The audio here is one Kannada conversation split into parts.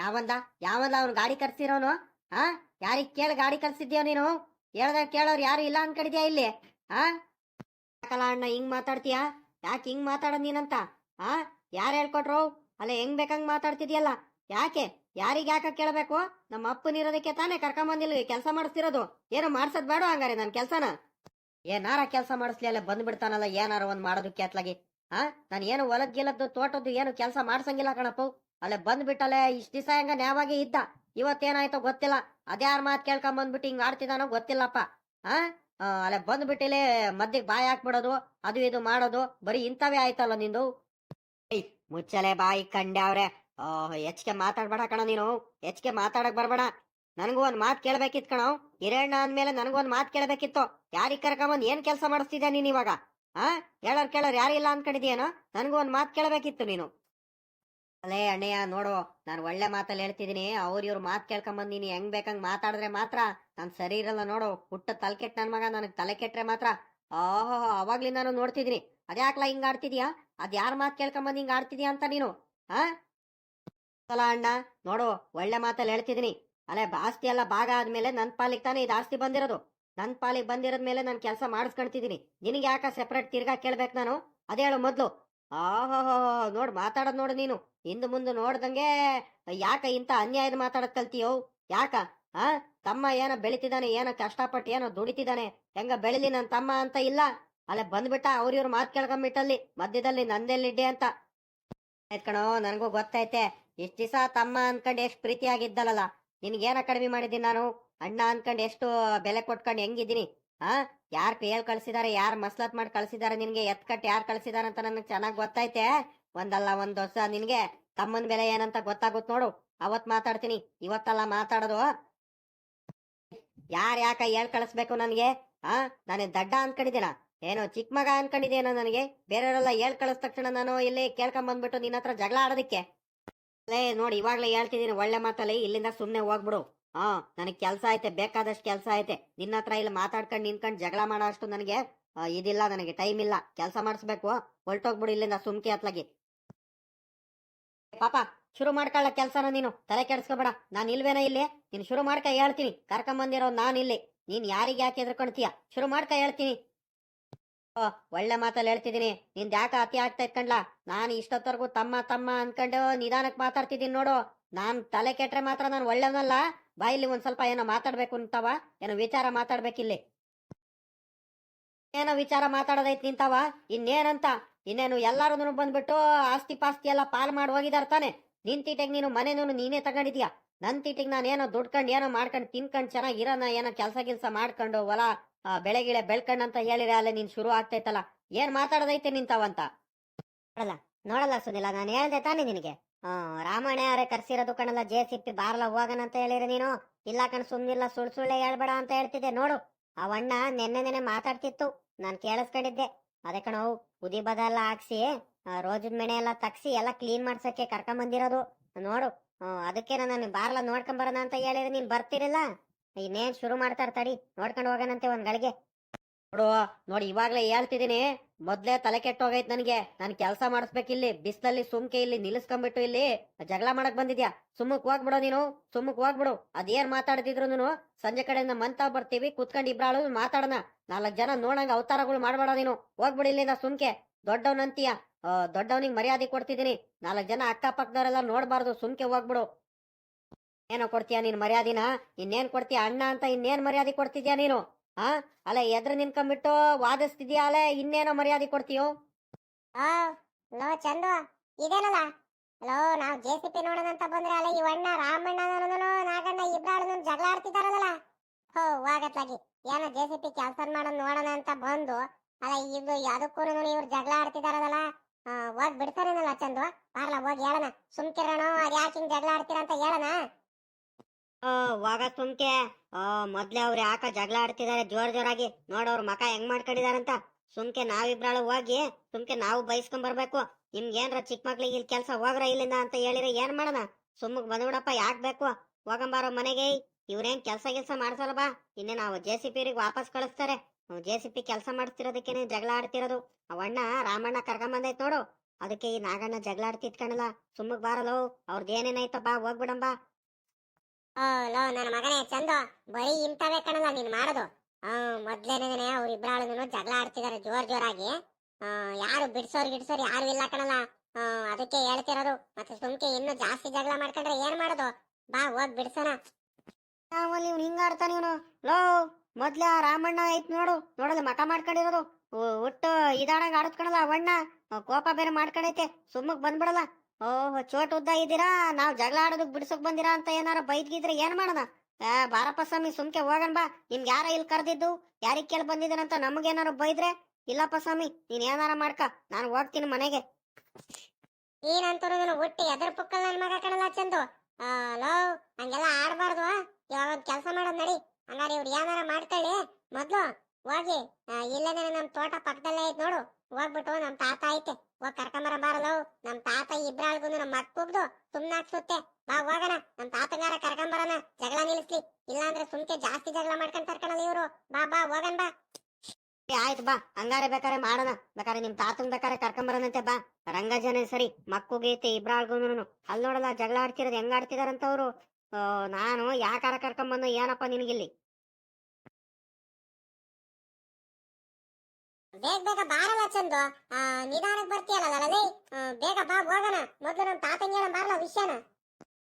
ಯಾವಂದ? ಯಾವಂದ ಅವ್ನು ಗಾಡಿ ಕರ್ಸಿರೋನು? ಹಾ? ಯಾರಿಗ್ ಕೇಳಿ ಗಾಡಿ ಕರ್ಸಿದ್ಯೋ ನೀನು? ಹೇಳ್ದಾಗ ಕೇಳೋರು ಯಾರು ಇಲ್ಲ ಅನ್ಕಡಿದ್ಯಾ ಇಲ್ಲಿ? ಹಾ? ಯಾಕಲ್ಲ ಅಣ್ಣ ಹಿಂಗ್ ಮಾತಾಡ್ತೀಯಾ? ಯಾಕೆ ಹಿಂಗ್ ಮಾತಾಡೋದ್ ನೀನಂತ? ಹಾ? ಯಾರು ಹೇಳ್ಕೊಟ್ರು? ಅಲ್ಲ ಹೆಂಗ್ ಬೇಕಂಗ್ ಮಾತಾಡ್ತಿದ್ಯಲ್ಲ? ಯಾಕೆ? ಯಾರಿಗ್ ಯಾಕ ಕೇಳಬೇಕು? ನಮ್ಮ ಅಪ್ಪನಿರೋದಕ್ಕೆ ತಾನೇ ಕರ್ಕೊಂಬಂದಿಲ್ಲ ಕೆಲಸ ಮಾಡಿಸ್ತಿರೋದು. ಏನೋ ಮಾಡ್ಸದ್ ಬೇಡ ಹಂಗಾರೆ ನನ್ ಕೆಲ್ಸನ. ಏನಾರ ಕೆಲಸ ಮಾಡಿಸ್ಲಿ ಅಲ್ಲ ಬಂದ್ಬಿಡ್ತಾನಲ್ಲ ಏನಾರ ಒಂದ್ ಮಾಡೋದಕ್ಕೆ ಅತ್ಲಾಗಿ ಹಾ? ನಾನು ಏನು ಹೊಲದ್ ಗಿಲದ್ದು ತೋಟದ್ದು ಏನು ಕೆಲಸ ಮಾಡ್ಸಂಗಿಲ್ಲ ಕಣಪ್ಪ. ಅಲ್ಲೇ ಬಂದ್ಬಿಟ್ಟಲೆ, ಇಷ್ಟು ದಿವಸ ಹೆಂಗ ನ್ಯಾವಾಗಿ ಇದ್ದ? ಇವತ್ತೇನಾಯ್ತೋ ಗೊತ್ತಿಲ್ಲ. ಅದ್ಯಾರ ಮಾತ್ ಕೇಳ್ಕೊಂಡ್ ಬಂದ್ಬಿಟ್ಟು ಹಿಂಗ್ ಆಡ್ತಿದಾನೋ ಗೊತ್ತಿಲ್ಲಪ್ಪ. ಹಾ ಅಲ್ಲೇ ಬಂದ್ಬಿಟ್ಟಿಲೆ, ಮದ್ದಿಗೆ ಬಾಯಿ ಹಾಕ್ಬಿಡೋದು, ಅದು ಇದು ಮಾಡೋದು, ಬರೀ ಇಂಥವೇ ಆಯ್ತಲ್ಲ ನಿಂದು? ಮುಚ್ಚಲೆ ಬಾಯಿ ಕಂಡ್ಯಾವ್ರೆ ಹೆಚ್ಚಿಗೆ ಮಾತಾಡ್ಬೇಡ ಕಣ ನೀನು. ಹೆಚ್ಚಿಗೆ ಮಾತಾಡಕ್ ಬರ್ಬೇಡ. ನನಗೂ ಒಂದ್ ಮಾತ್ ಕೇಳ್ಬೇಕಿತ್ ಕಣ. ಹಿರೇಣ್ಣ ಅಂದ್ಮೇಲೆ ನನಗೂ ಒಂದ್ ಮಾತ್ ಕೇಳ್ಬೇಕಿತ್ತು. ಯಾರಿಗ್ ಕರ್ಕೊಂಬಂದ್ ಏನ್ ಕೆಲಸ ಮಾಡಿಸ್ತಿದ್ಯಾ ನೀನ್ ಇವಾಗ? ಹಾ ಹೇಳೋರ್ ಕೇಳೋರ್ ಯಾರಿಲ್ಲ ಅನ್ಕೊಂಡಿದ್ಯೇನೋ? ನನಗೂ ಒಂದ್ ಮಾತ್ ಕೇಳ್ಬೇಕಿತ್ತು ನೀನು. ಅಲೇ ಅಣ್ಣಯ್ಯ, ನೋಡು, ನಾನು ಒಳ್ಳೆ ಮಾತಲ್ಲಿ ಹೇಳ್ತಿದ್ದೀನಿ ಅವ್ರ ಇವ್ರ ಮಾತು ಕೇಳ್ಕೊಂಬಂದು ನೀನು ಹೆಂಗ್ ಬೇಕಂಗ್ ಮಾತಾಡಿದ್ರೆ ಮಾತ್ರ ನಾನು ಸರಿ ಇರಲ್ಲ ನೋಡು. ಹುಟ್ಟ ತಲೆ ಕೆಟ್ಟ ನನ್ ಮಗ, ನನಗೆ ತಲೆ ಕೆಟ್ರೆ ಮಾತ್ರ. ಓಹೋ ಅವಾಗ್ಲಿಂದ ನಾನು ನೋಡ್ತಿದೀನಿ ಅದ್ಯಾಕ್ಲ ಹಿಂಗ್ ಆಡ್ತಿದ್ಯಾ? ಅದ್ ಯಾರ ಮಾತು ಕೇಳ್ಕೊಂಬಂದು ಹಿಂಗ್ ಆಡ್ತಿದ್ಯಾ ಅಂತ ನೀನು? ಹಾ ಸಲ ಅಣ್ಣ, ನೋಡು, ಒಳ್ಳೆ ಮಾತಲ್ಲಿ ಹೇಳ್ತಿದ್ದೀನಿ ಅಲ್ಲೇ ಆಸ್ತಿ ಎಲ್ಲ ಭಾಗ ಆದ್ಮೇಲೆ ನನ್ ಪಾಲಿಗೆ ತಾನೇ ಇದು ಆಸ್ತಿ ಬಂದಿರೋದು. ನನ್ ಪಾಲಿಗೆ ಬಂದಿರೋದ್ ಮೇಲೆ ನಾನು ಕೆಲಸ ಮಾಡಿಸ್ಕೊಳ್ತಿದ್ದೀನಿ ನಿನಗೆ ಯಾಕ ಸೆಪರೇಟ್ ತಿರ್ಗಾ ಕೇಳ್ಬೇಕು ನಾನು? ಅದೇ ಹೇಳು ಮೊದಲು. ಆಹೋ, ನೋಡು, ಮಾತಾಡೋದ್ ನೋಡು ನೀನು. ಹಿಂದ್ ಮುಂದೆ ನೋಡ್ದಂಗೆ ಯಾಕ ಇಂತ ಅನ್ಯಾಯದ ಮಾತಾಡಕ್ ಕಲ್ತಿಯೋ? ಯಾಕ? ಆ? ತಮ್ಮ ಏನೋ ಬೆಳಿತಿದಾನೆ ಏನೋ ಕಷ್ಟಪಟ್ಟು ಏನೋ ದುಡಿತಿದಾನೆ ಹೆಂಗ ಬೆಳಿಲಿ ನನ್ ತಮ್ಮ ಅಂತ ಇಲ್ಲ? ಅಲ್ಲೇ ಬಂದ್ಬಿಟ್ಟ ಅವ್ರ ಇವ್ರ ಮಾತ್ ಕೇಳ್ಕೊಂಬಿಟ್ಟಲ್ಲಿ ಮಧ್ಯದಲ್ಲಿ ನಂದೆಲ್ಲಿಡ್ಡೆ ಅಂತ. ಕಣೋ, ನನಗೂ ಗೊತ್ತೈತೆ. ಇಷ್ಟ ದಿವಸ ತಮ್ಮ ಅನ್ಕಂಡು ಎಷ್ಟು ಪ್ರೀತಿಯಾಗಿದ್ದಲ್ಲ ನಿನ್ಗೇನ ಕಡಿಮೆ ಮಾಡಿದ್ದೀನಿ ನಾನು? ಅಣ್ಣ ಅನ್ಕಂಡು ಎಷ್ಟು ಬೆಲೆ ಕೊಟ್ಕೊಂಡು ಹೆಂಗಿದ್ದೀನಿ? ಆ? ಯಾರ್ ಪೇಲ್ ಕಳ್ಸಿದಾರೆ, ಯಾರ್ ಮಸ್ಲತ್ ಮಾಡಿ ಕಳ್ಸಿದಾರೆ ನಿನ್ಗೆ ಎತ್ಕಟ್ಟು ಯಾರ್ ಕಳ್ಸಿದಾರೆ ಅಂತ ನನಗೆ ಚೆನ್ನಾಗಿ ಗೊತ್ತೈತೆ. ಒಂದಲ್ಲ ಒಂದ್ ವರ್ಷ ನಿನ್ಗೆ ತಮ್ಮನ್ ಬೆಲೆ ಏನಂತ ಗೊತ್ತಾಗುತ್ ನೋಡು. ಅವತ್ ಮಾತಾಡ್ತೀನಿ. ಇವತ್ತಲ್ಲ ಮಾತಾಡೋದು. ಯಾರ್ ಯಾಕ ಹೇಳ್ ಕಳಿಸ್ಬೇಕು ನನ್ಗೆ? ಆ, ನಾನೇ ದಡ್ಡ ಅನ್ಕೊಂಡಿದ್ದೀನ. ಏನೋ ಚಿಕ್ಕ ಮಗ ಅನ್ಕೊಂಡಿದ್ದೇನೋ ನನಗೆ. ಬೇರೆಯವರೆಲ್ಲ ಹೇಳ್ ಕಳಿಸ್ ತಕ್ಷಣ ನಾನು ಇಲ್ಲಿ ಕೇಳ್ಕೊಂಡ್ ಬಂದ್ಬಿಟ್ಟು ನಿನ್ನ ಹತ್ರ ಜಗಳ ಆಡೋದಕ್ಕೆ. ಲೇ, ನೋಡಿ, ಇವಾಗ್ಲೇ ಹೇಳ್ತಿದ್ದೀನಿ ಒಳ್ಳೆ ಮಾತಲ್ಲಿ. ಇಲ್ಲಿಂದ ಸುಮ್ನೆ ಹೋಗ್ಬಿಡು. ಹಾ ನನಗೆ ಕೆಲ್ಸ ಐತೆ, ಬೇಕಾದಷ್ಟು ಕೆಲ್ಸ ಐತೆ. ನಿನ್ನ ಹತ್ರ ಇಲ್ಲಿ ಮಾತಾಡ್ಕೊಂಡು ನಿನ್ಕೊಂಡು ಜಗಳ ಮಾಡೋ ಅಷ್ಟು ನನಗೆ ಇದಿಲ್ಲ ನನಗೆ, ಟೈಮ್ ಇಲ್ಲ. ಕೆಲಸ ಮಾಡಿಸ್ಬೇಕು. ಹೊಲ್ಟೋಗ್ಬಿಡು ಇಲ್ಲಿಂದ ಸುಮ್ಕೆ ಅತ್ಲಾಗಿ ಪಾಪ, ಶುರು ಮಾಡ್ಕೊಳ್ಳ ಕೆಲ್ಸನ ನೀನು. ತಲೆ ಕೆಡಿಸ್ಕೊಬೇಡ. ನಾನು ಇಲ್ವೇನ ಇಲ್ಲಿ? ನೀನು ಶುರು ಮಾಡ್ಕ ಹೇಳ್ತೀನಿ. ಕರ್ಕೊಂಬಂದಿರೋ ನಾನು ಇಲ್ಲಿ. ನೀನ್ ಯಾರಿಗೆ ಯಾಕೆ ಎದ್ರಕೊಳ್ತೀಯ ಶುರು ಮಾಡ್ಕ ಹೇಳ್ತೀನಿ. ಓ, ಒಳ್ಳೆ ಮಾತಲ್ಲಿ ಹೇಳ್ತಿದ್ದೀನಿ. ನಿಂದ ಯಾಕೆ ಅತಿ ಆಗ್ತಾ ಇತ್ಕಂಡ್ಲ ನಾನು ಇಷ್ಟೊತ್ತವರೆಗೂ ತಮ್ಮ ತಮ್ಮ ಅನ್ಕೊಂಡು ನಿಧಾನಕ್ಕೆ ಮಾತಾಡ್ತಿದ್ದೀನಿ ನೋಡು. ನಾನ್ ತಲೆ ಕೆಟ್ರೆ ಮಾತ್ರ ನಾನು ಒಳ್ಳೆವನಲ್ಲ. ಬಾಯಿಲಿ ಒಂದ್ ಸ್ವಲ್ಪ ಏನೋ ಮಾತಾಡ್ಬೇಕು ಅಂತವ. ಏನೋ ವಿಚಾರ ಮಾತಾಡ್ಬೇಕಿಲ್ಲಿ. ಏನೋ ವಿಚಾರ ಮಾತಾಡೋದೈತಿ ನಿಂತಾವ? ಇನ್ನೇನಂತ? ಇನ್ನೇನು ಎಲ್ಲಾರು ಬಂದ್ಬಿಟ್ಟು ಆಸ್ತಿ ಪಾಸ್ತಿ ಎಲ್ಲ ಪಾಲ್ ಮಾಡಿ ಹೋಗಿದಾರ ತಾನೆ. ನಿನ್ ತೀಟೆಗ್ ನೀನು ಮನೆನೂ ನೀನೇ ತಗೊಂಡಿದ್ಯಾ? ನನ್ ತೀಟಿಗೆ ನಾನು ಏನೋ ದುಡ್ಕೊಂಡು ಏನೋ ಮಾಡ್ಕೊಂಡು ತಿನ್ಕೊಂಡು ಚೆನ್ನಾಗಿ ಇರೋಣ ಏನೋ ಕೆಲಸ ಗಿಲ್ಸ ಮಾಡ್ಕೊಂಡು ಹೊಲ ಬೆಳೆಗಿಳೆ ಬೆಳೆ ಗಿಳೆ ಬೆಳ್ಕಂಡ್ ಅಂತ ಹೇಳಿರ ಅಲ್ಲೇ ನೀನ್ ಶುರು ಆಗ್ತೈತಲ್ಲ. ಏನ್ ಮಾತಾಡೋದೈತೆ ನಿಂತಾವಂತ ನೋಡಲ್ಲ ನೋಡಲ್ಲ ಸುನಿಲ್ಲ ನಾನು ಹೇಳ್ದೆ ತಾನೇ ನಿನಗೆ. ಹಾ ರಾಮಣ್ಣ ಅವರೇ ಕರ್ಸಿರೋದು ಕಣಲ್ಲ, ಜೆ ಸಿ ಪಿ ಬಾರ್ಲ ಹೋಗನ ಅಂತ ಹೇಳಿರ ನೀನು? ಇಲ್ಲ ಕಣ್ ಸುಮ್ನಿಲ್ಲ ಸುಳ್ ಸುಳ್ಳೆ ಹೇಳ್ಬೇಡ ಅಂತ ಹೇಳ್ತಿದ್ದೆ, ನೋಡು. ಅವಣ್ಣ ನೆನ್ನೆ ನೆನೆ ಮಾತಾಡ್ತಿತ್ತು. ನಾನು ಕೇಳಿಸ್ಕೊಂಡಿದ್ದೆ. ಅದೇ ಕಣ, ಉದಿ ಬದ ಎಲ್ಲ ಹಾಕ್ಸಿ ರೋಜದ ಮೆಣೆ ಎಲ್ಲ ತಗ್ಸಿ, ಎಲ್ಲ ಕ್ಲೀನ್ ಮಾಡ್ಸಕ್ಕೆ ಕರ್ಕೊಂಡ್ ಬಂದಿರೋದು ನೋಡು ಅದಕ್ಕೆ ನಾನು ಬಾರ್ಲ ನೋಡ್ಕೊಂಡ್ ಬರೋಣ ಅಂತ ಹೇಳಿದ್ರೆ ನೀನ್ ಬರ್ತಿರಲ್ಲ ಇನ್ನೇನ್ ಶುರು ಮಾಡ್ತಾರ ತಡಿ. ನೋಡ್ಕೊಂಡು ಹೋಗೋಣಂತೆ ಒಂದ್ ಗಳಿಗೆ. ನೋಡು, ನೋಡಿ, ಇವಾಗ್ಲೇ ಹೇಳ್ತಿದೀನಿ ಮೊದ್ಲೇ ತಲೆ ಕೆಟ್ಟೋಗೈತ್ ನನಗೆ. ನಾನು ಕೆಲಸ ಮಾಡಿಸ್ಬೇಕಿಲ್ಲಿ, ಬಿಸ್ಲಲ್ಲಿ ಸುಮ್ಕೆ ಇಲ್ಲಿ ನಿಲ್ಲಿಸ್ಕೊಂಡ್ಬಿಟ್ಟು ಇಲ್ಲಿ ಜಗಳ ಮಾಡಕ್ ಬಂದಿದ್ಯಾ? ಸುಮ್ಮಕ್ ಹೋಗ್ಬಿಡೋ ನೀನು, ಸುಮ್ಮಕ್ ಹೋಗ್ಬಿಡು. ಅದೇನ್ ಮಾತಾಡ್ತಿದ್ರು ಸಂಜೆ ಕಡೆಯಿಂದ ಮಂತ ಬರ್ತೀವಿ, ಕುತ್ಕೊಂಡ್ ಇಬ್ರಾಳು ಮಾತಾಡೋಣ. ನಾಲ್ಕ್ ಜನ ನೋಡಂಗ ಅವತಾರಗಳು ಮಾಡ್ಬೇಡ ನೀನು. ಹೋಗ್ಬಿಡು ಇಲ್ಲಿಂದ ಸುಮ್ಕೆ. ದೊಡ್ಡವನಂತೀಯ ದೊಡ್ಡವನಿಗೆ ಮರ್ಯಾದೆ ಕೊಡ್ತಿದ್ದೀನಿ. ನಾಲ್ಕ್ ಜನ ಅಕ್ಕಪಕ್ಕದವರೆಲ್ಲ ನೋಡಬಾರ್ದು, ಸುಮ್ಕೆ ಹೋಗ್ಬಿಡು. ಏನೋ ಕೊಡ್ತೀಯ ನೀನ್ ಮರ್ಯಾದಿನ? ಇನ್ನೇನ್ ಕೊಡ್ತೀಯ ಅಣ್ಣ ಅಂತ ಇನ್ನೇನ್ ಮರ್ಯಾದೆ ಕೊಡ್ತಿದ್ಯಾ ನೀನು? ಆ? ಅಲ್ಲ, ಎದ್ರ ನಿನ್ಕೊಂಡ್ಬಿಟ್ಟು ವಾದಿಸ್ತಿದ್ಯಾ ಅಲ್ಲ ಇನ್ನೇನೋ ಮರ್ಯಾದೆ ಕೊಡ್ತೀಯೋ? ಆ, ಲೋ ಚಂದು, ಇದೇನಲ್ಲ? ಹಲೋ ನಾವ್ ಜೆ ಸಿ ಪಿ ನೋಡೋಣ ಅಂತ ಬಂದ್ರೆ ಅಲ್ಲ ಈ ಅಣ್ಣ ರಾಮಣ್ಣ ನಾಗಣ್ಣ ಇಬ್ಬರು ಜಗಳ ಆಡ್ತಿದಾರಲ್ಲ ಹೋ, ವಾಗತ್ಲಾಗಿ. ಏನೋ ಜೆ ಸಿ ಪಿ ಕೆಲಸ ಮಾಡೋದ್ ನೋಡೋಣ ಅಂತ ಬಂದು ಅಲ್ಲ ಇದು ನೋಡಿ ಇವ್ರು ಜಗಳ ಆಡ್ತಿದಾರಲ್ಲ ಹೋಗ್ ಬಿಡ್ತಾರೇನಲ್ಲ ಚಂದು? ಬಾರ್ಲ, ಹೋಗಿ ಹೇಳೋಣ. ಸುಮ್ಕಿರೋಣ ಅದ್ ಜಗಳ ಆಡ್ತೀರ ಅಂತ ಹೇಳೋಣ? ವಾಗ ಸುಮ್ಕೆ. ಮೊದ್ಲೇ ಅವ್ರು ಯಾಕ ಜಗಳ ಆಡ್ತಿದಾರೆ, ಜೋರ್ ಜೋರಾಗಿ. ನೋಡವ್ರ ಮಕ ಹೆಂಗ್ ಮಾಡ್ಕೊಂಡಿದಾರಂತ. ಸುಮ್ಕೆ ನಾವಿಬ್ರಾಳು ಹೋಗಿ, ಸುಮ್ಕೆ ನಾವು ಬೈಸ್ಕೊಂಡ್ ಬರ್ಬೇಕು. ನಿಮ್ಗೇನ್ರ ಚಿಕ್ಕ ಮಕ್ಳಿಗೆ ಇಲ್ಲಿ ಕೆಲ್ಸ ಹೋಗ್ರ ಇಲ್ಲಿಂದ ಅಂತ ಹೇಳಿದ್ರೆ ಏನ್ ಮಾಡೋಣ? ಸುಮ್ಮಕ್ ಬಂದ್ಬಿಡಪ್ಪ ಯಾಕ್ ಬೇಕು? ಹೋಗಂಬಾರೋ ಮನೆಗೆ. ಇವ್ರೇನ್ ಕೆಲ್ಸ ಗಿಲ್ಸ ಮಾಡ್ಸಲ್ಲ ಬಾ. ಇನ್ನೇ ನಾವು ಜೆ ಸಿ ಪಿ ವಾಪಸ್ ಕಳಿಸ್ತಾರೆ. ಜೆ ಸಿ ಪಿ ಕೆಲಸ ಮಾಡಿಸ್ತಿರೋದಕ್ಕೇನೆ ಜಗಳ ಆಡ್ತಿರೋದು. ಅವಣ್ಣ ರಾಮಣ್ಣ ಕರ್ಕೊಂಬಂದೈತ್ ನೋಡು. ಅದಕ್ಕೆ ಈ ನಾಗಣ್ಣ ಜಗಳ ಆಡ್ತಿತ್ಕಣಲ್ಲ ಸುಮ್ಮಗ್ ಬಾರಲೋ ಅವ್ರದ್ದು ಏನೇನಾಯ್ತಪ್ಪ, ಹೋಗ್ಬಿಡಂಬ. ಲೋ, ನನ್ನ ಮಗನೇ, ಚಂದ. ಬರೀ ಇಂಥವೇ ಕಣಲ್ಲ, ನೀನ್ ಮಾಡೋದು. ಆ ಮೊದ್ಲೇನೇನೆ ಅವ್ರ ಇಬ್ರಾಳು ಜಗಳ ಆಡ್ತಿದಾರೆ, ಜೋರ್ ಜೋರಾಗಿ. ಯಾರು ಬಿಡ್ಸೋರ್ ಗಿಡ್ಸೋರ್ ಯಾರು ಇಲ್ಲ ಕಣಲ್ಲ. ಅದಕ್ಕೆ ಹೇಳ್ತಿರೋದು. ಮತ್ತೆ ಸುಮ್ಕೆ ಇನ್ನು ಜಾಸ್ತಿ ಜಗಳ ಮಾಡ್ಕೊಂಡ್ರೆ ಏನ್ ಮಾಡೋದು? ಬಾ, ಹೋಗ್ ಬಿಡ್ಸೋಣ. ಇವ್ನು ಹಿಂಗ ಆಡ್ತಾನೆ ಇವನು ಲೋ, ಮೊದ್ಲ ರಾಮಣ್ಣ ಐತ್ ನೋಡು. ನೋಡಲ್ಲ ಮಕ ಮಾಡ್ಕೊಂಡಿರೋದು. ಒಟ್ಟು ಇದಾಡಂಗ ಆಡತ್ಕಣಲ್ಲ ಅವಣ್ಣ ಕೋಪ ಬೇರೆ ಮಾಡ್ಕೊಂಡೈತೆ. ಸುಮ್ಮಕ್ ಬಂದ್ಬಿಡಲ್ಲ. ಓಹ್, ಚೋಟ್ ಉದ್ದ ಇದ್ದೀರಾ? ನಾವ್ ಜಗಳ ಆಡೋದಕ್ಕೆ ಬಿಡ್ಸಕ್ ಬಂದಿರಾ ಅಂತ ಏನಾರ ಬೈದ್ಗಿದ್ರೆ ಏನ್ ಮಾಡೋಣ? ಆ, ಬಾರಪ್ಪ ಸ್ವಾಮಿ, ಸುಮ್ಕೆ ಹೋಗಣ ಬಾ. ನಿಮ್ಗೆ ಯಾರ ಇಲ್ಲಿ ಕರೆದಿದ್ದು, ಯಾರಿಗ್ ಕೇಳಿ ಬಂದಿದ್ದೀರಂತ ನಮಗೇನಾರು ಬೈದ್ರೆ? ಇಲ್ಲಪ್ಪ ಸ್ವಾಮಿ, ನೀನ್ ಏನಾರ ಮಾಡ್ಕ. ನಾನು ಹೋಗ್ತೀನಿ ಮನೆಗೆ. ಏನಂತರೋದನ್ನ ಒಟ್ಟಿ ಎದ್ರ ಪುಕ್ಕಲ್ ನನ್ ಮಗ ಕಣಲ್ಲ ಚಂದು. ಲೋ, ಹಂಗೆಲ್ಲ ಆಡ್ಬಾರ್ದು. ಇವಾಗ ಒಂದ್ ಕೆಲ್ಸ ಮಾಡೋದ್ ನಡಿ. ಹಂಗಾರೆ ಇವ್ರು ಏನಾರ ಮಾಡ್ಕೊಳ್ಳಿ. ಮೊದ್ಲು ಹೋಗಿ ಇಲ್ಲದೇನೆ ನಮ್ ತೋಟ ಪಕ್ಕದಲ್ಲೇ ಐತ್ ನೋಡು. ಹೋಗ್ಬಿಟ್ಟು ನಮ್ ತಾತ ಐತೆ. ಹೋಗ್ ಕರ್ಕೊಂಬರ ಬಾರಲು. ನಮ್ ತಾತ ಇಬ್ರಾಳ್ಗು ನಮ್ ಮಕ್ಕುಗ್ದು ಸುಮ್ನಾಕ್ಸುತ್ತೆ ಬಾ, ಹೋಗೋಣ. ನಮ್ ತಾತಂಗಾರ ಕರ್ಕೊಂಬರೋಣ. ಜಗಳ ನಿಲ್ಲಿಸ್ಲಿ ಇಲ್ಲಾಂದ್ರೆ ಸುಮ್ಕೆ ಜಾಸ್ತಿ ಜಗಳ ಮಾಡ್ಕೊಂಡ್ ತರ್ಕೊಳಲ್ಲ ಇವ್ರು. ಬಾ ಬಾ, ಹೋಗಣ ಬಾ. ಆಯ್ತು ಬಾ. ಹಂಗಾರೆ ಬೇಕಾರೆ ಮಾಡೋಣ. ಬೇಕಾರೆ ನಿಮ್ ತಾತನ್ ಬೇಕಾರೆ ಕರ್ಕೊಂಬರನಂತೆ ಬಾ. ರಂಗಜನೆ ಸರಿ ಮಕ್ಕುಗೈತೆ ಇಬ್ರಾಳ್ಗುನು ಅಲ್ಲಿ ನೋಡಲ್ಲ ಜಗಳ ಆಡ್ತಿರೋದು ಹೆಂಗ್ ಆಡ್ತಿದಾರಂತ ಅವ್ರು ನಾನು ಯಾಕಾರ ಕರ್ಕೊಂಬಂದು ಏನಪ್ಪ ನಿನಗಿಲ್ಲಿ? ಬೇಗ ಬೇಗ ಬಾರಲ್ಲ ಚಂದು. ನಿಧಾನಕ್ಕೆ ನಿಧಾನಕ್ ಬರ್ತೀಯಲ್ಲ ಲಲೇ ಬೇಗ ಬಾ, ಹೋಗೋಣ. ಮೊದ್ಲು ನಮ್ ತಾತಂಗೆ ಬಾರಲ್ಲ ವಿಷಯನ?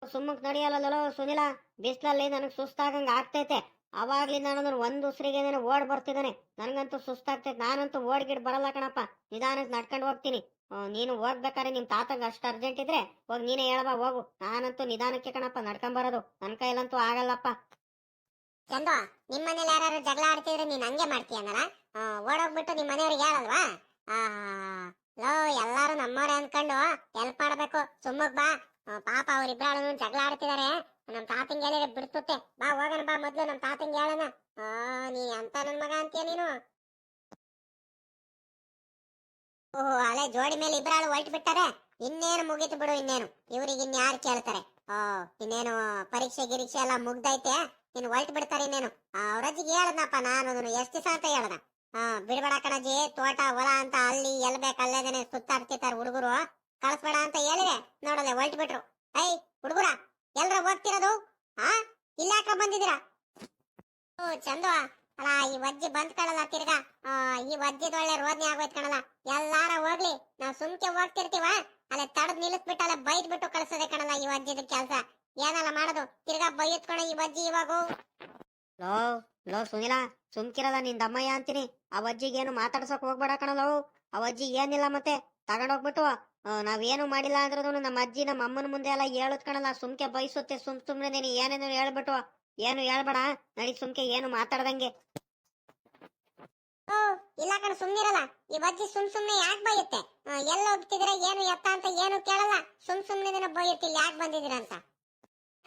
ಸುಮ್ಮಕ್ ನಡೆಯಲ್ಲಲ್ಲೋ ಸುನಿಲ, ಬಿಸ್ಲಲ್ಲಿ ನನಗೆ ಸುಸ್ತಾಗಂಗ ಆಗ್ತೈತೆ. ಅವಾಗ್ಲಿಂದ ನಾನು ಒಂದ್ ಉಸಿರಿಗೆ ಓಡ್ ಬರ್ತಿದ್ದಾನೆ. ನನಗಂತೂ ಸುಸ್ತಾಗ್ತೈತೆ. ನಾನಂತೂ ಓಡ್ಗಿಡ್ ಬರಲ್ಲ ಕಣಪ್ಪ. ನಿಧಾನಕ್ ನಡ್ಕೊಂಡು ಹೋಗ್ತೀನಿ. ನೀನು ಹೋಗ್ಬೇಕಾರೆ ನಿಮ್ ತಾತಂಗ ಅಷ್ಟು ಅರ್ಜೆಂಟ್ ಇದ್ರೆ ಹೋಗ್, ನೀನೇ ಹೇಳಬಾ ಹೋಗು. ನಾನಂತೂ ನಿಧಾನಕ್ಕೆ ಕಣಪ್ಪ ನಡ್ಕೊಂಡ್ ಬರೋದು ನನ್ ಕೈಲಂತೂ ಆಗಲ್ಲಪ್ಪ. ಚಂದು ನಿಮ್ಮ ಮನೇಲಿ ಯಾರು ಜಗಳ ಆಡ್ತಿದ್ರೆ ನೀನ್ ಹಂಗೆ ಮಾಡ್ತೀಯನಲ್ಲ ಓಡೋಗ್ಬಿಟ್ಟು ನಿಮ್ ಮನೆಯವ್ರಿಗೆ ಹೇಳಲ್ವಾ? ಲೋ, ಎಲ್ಲಾರು ನಮ್ಮವ್ರೆ ಅನ್ಕೊಂಡು ಹೆಲ್ಪ್ ಮಾಡ್ಬೇಕು. ಸುಮ್ಮಗ್ ಬಾ. ಪಾಪ ಅವ್ರಿಬ್ರಾಳು ಜಗಳ ಆಡ್ತಿದಾರೆ. ನಮ್ ತಾತಂಗ್ ಹೇಳಿದ್ರೆ ಬಿಡ್ತುತ್ತೆ. ಬಾ, ಹೋಗೋಣ, ಬಾ ಮೊದ್ಲು ನಮ್ ತಾತಂಗ್ ಆ, ನೀ ಅಂತ ನನ್ ಮಗ ಅಂತೀಯ ನೀನು? ಓಹೋ ಅಲೆ ಜೋಡಿ ಮೇಲೆ ಇಬ್ರಾಳು ಹೊಲ್ಟ್ ಬಿಟ್ಟಾರೆ ಇನ್ನೇನು ಮುಗೀತು ಬಿಡು, ಇನ್ನೇನು. ಇವ್ರಿಗೆ ಇನ್ಯಾರು ಕೇಳ್ತಾರೆ? ಓ, ಇನ್ನೇನು ಪರೀಕ್ಷೆ ಗಿರೀಕ್ಷೆ ಎಲ್ಲ ಮುಗ್ದೈತೆ? ಇನ್ನು ಹೊಲ್ಟ್ ಬಿಡ್ತಾರೆ ಇನ್ನೇನು. ಅವರಜ್ಜಿಗೆ ಹೇಳದ್ನಪ್ಪ ನಾನು ಅದನ್ನು ಎಷ್ಟು ದಿವಸ ಅಂತ ಹೇಳದ. ಬಿಡಬೇಡ ಕಣಜ್ಜಿ ತೋಟ ಹೊಲ ಅಂತ ಅಲ್ಲಿ ಎಲ್ ಬೇಕ ಅಲ್ಲೇದೇನೆ ಸುತ್ತಾಡ್ತಿರ್ತಾರೆ ಹುಡುಗರು. ಕಳಿಸ್ಬೇಡ ಅಂತ ಹೇಳಿದೆ. ನೋಡಲೆ ಹೊಲ್ಟ್ ಬಿಟ್ರು. ಐ ಹುಡುಗರ ಎಲ್ರ ಹೋಗ್ತಿರೋದು ಹಾ ಇಲ್ಲಾಕ ಬಂದಿದ್ದೀರಾ? ಓ ಚಂದು. ಅಲ್ಲ ಈ ವಜ್ಜಿ ಬಂದ್ ಕಣಲ್ಲ ತಿರ್ಗಾ. ಆ, ಈ ವಜ್ಜಿದ ಒಳ್ಳೆ ರೋದನೆ ಆಗೋಯ್ತು ಕಣಲ್ಲ. ಎಲ್ಲಾರ ಹೋಗ್ಲಿ ನಾವ್ ಸುಮ್ಕೆ ಹೋಗ್ತಿರ್ತೀವ? ಅಲ್ಲೇ ತಡದ್ ನಿಲ್ಲಿಸ್ಬಿಟ್ಟು ಬೈದ್ ಬಿಟ್ಟು ಕಳ್ಸೋದೆ ಕಣಲ್ಲ ಈ ವಜ್ಜಿದ ಕೆಲ್ಸ. ಏನಲ್ಲ ಮಾಡೋದು? ತಿರ್ಗಾ ಬೈಯತ್ಕೊಣ ಈ ಬಜ್ಜಿ ಇವಾಗ ಲೋ ಲೋ ಸುನಿಲ ಸುಮ್ಕಿರಲ್ಲ ನಿನ್ ದಮ್ಮಯ್ಯ ಅಂತೀನಿ. ಆ ಅಜ್ಜಿಗೇನು ಮಾತಾಡ್ಸಕ್ ಹೋಗ್ಬೇಡ ಕಣಲೋ ಆ ಅಜ್ಜಿ ಏನಿಲ್ಲ ಮತ್ತೆ. ತಗೊಂಡೋಗ್ಬಿಟ್ಟು ನಾವು ನಾವೇನು ಮಾಡಿಲ್ಲ ಅಂದ್ರೂ ನಮ್ಮ ಅಜ್ಜಿ ನಮ್ಮ ಅಮ್ಮನ ಮುಂದೆ ಎಲ್ಲ ಹೇಳುದ್ ಕಣಲ್ಲ. ಸುಮ್ಕೆ ಬಯಸುತ್ತೆ ಸುಮ್ ಸುಮ್ನೆ ನೀನು ಏನೇನು ಹೇಳ್ಬಿಟ್ಟು. ಏನು ಹೇಳ್ಬೇಡ ನಡಿ ಸುಮ್ಕೆ ಏನು ಮಾತಾಡ್ದಂಗೆ. ಓ ಇಲ್ಲ ಕಣ ಸುಮ್ನಿರಲ್ಲ. ಈ ಬಜ್ಜಿ ಸುಮ್ ಸುಮ್ನೆ ಯಾಕೆ ಬೈಯುತ್ತೆ? ಎಲ್ಲ ಹೋಗ್ತಿದ್ರೆ ಏನು ಎತ್ತ ಅಂತ ಏನು ಕೇಳಲ್ಲ. ಸುಮ್ ಸುಮ್ನೆ ದಿನ ಬೈಯುತ್ತೆ ಇಲ್ಲಿ ಯಾಕೆ ಬಂದಿದ್ದೀರ ಅಂತ.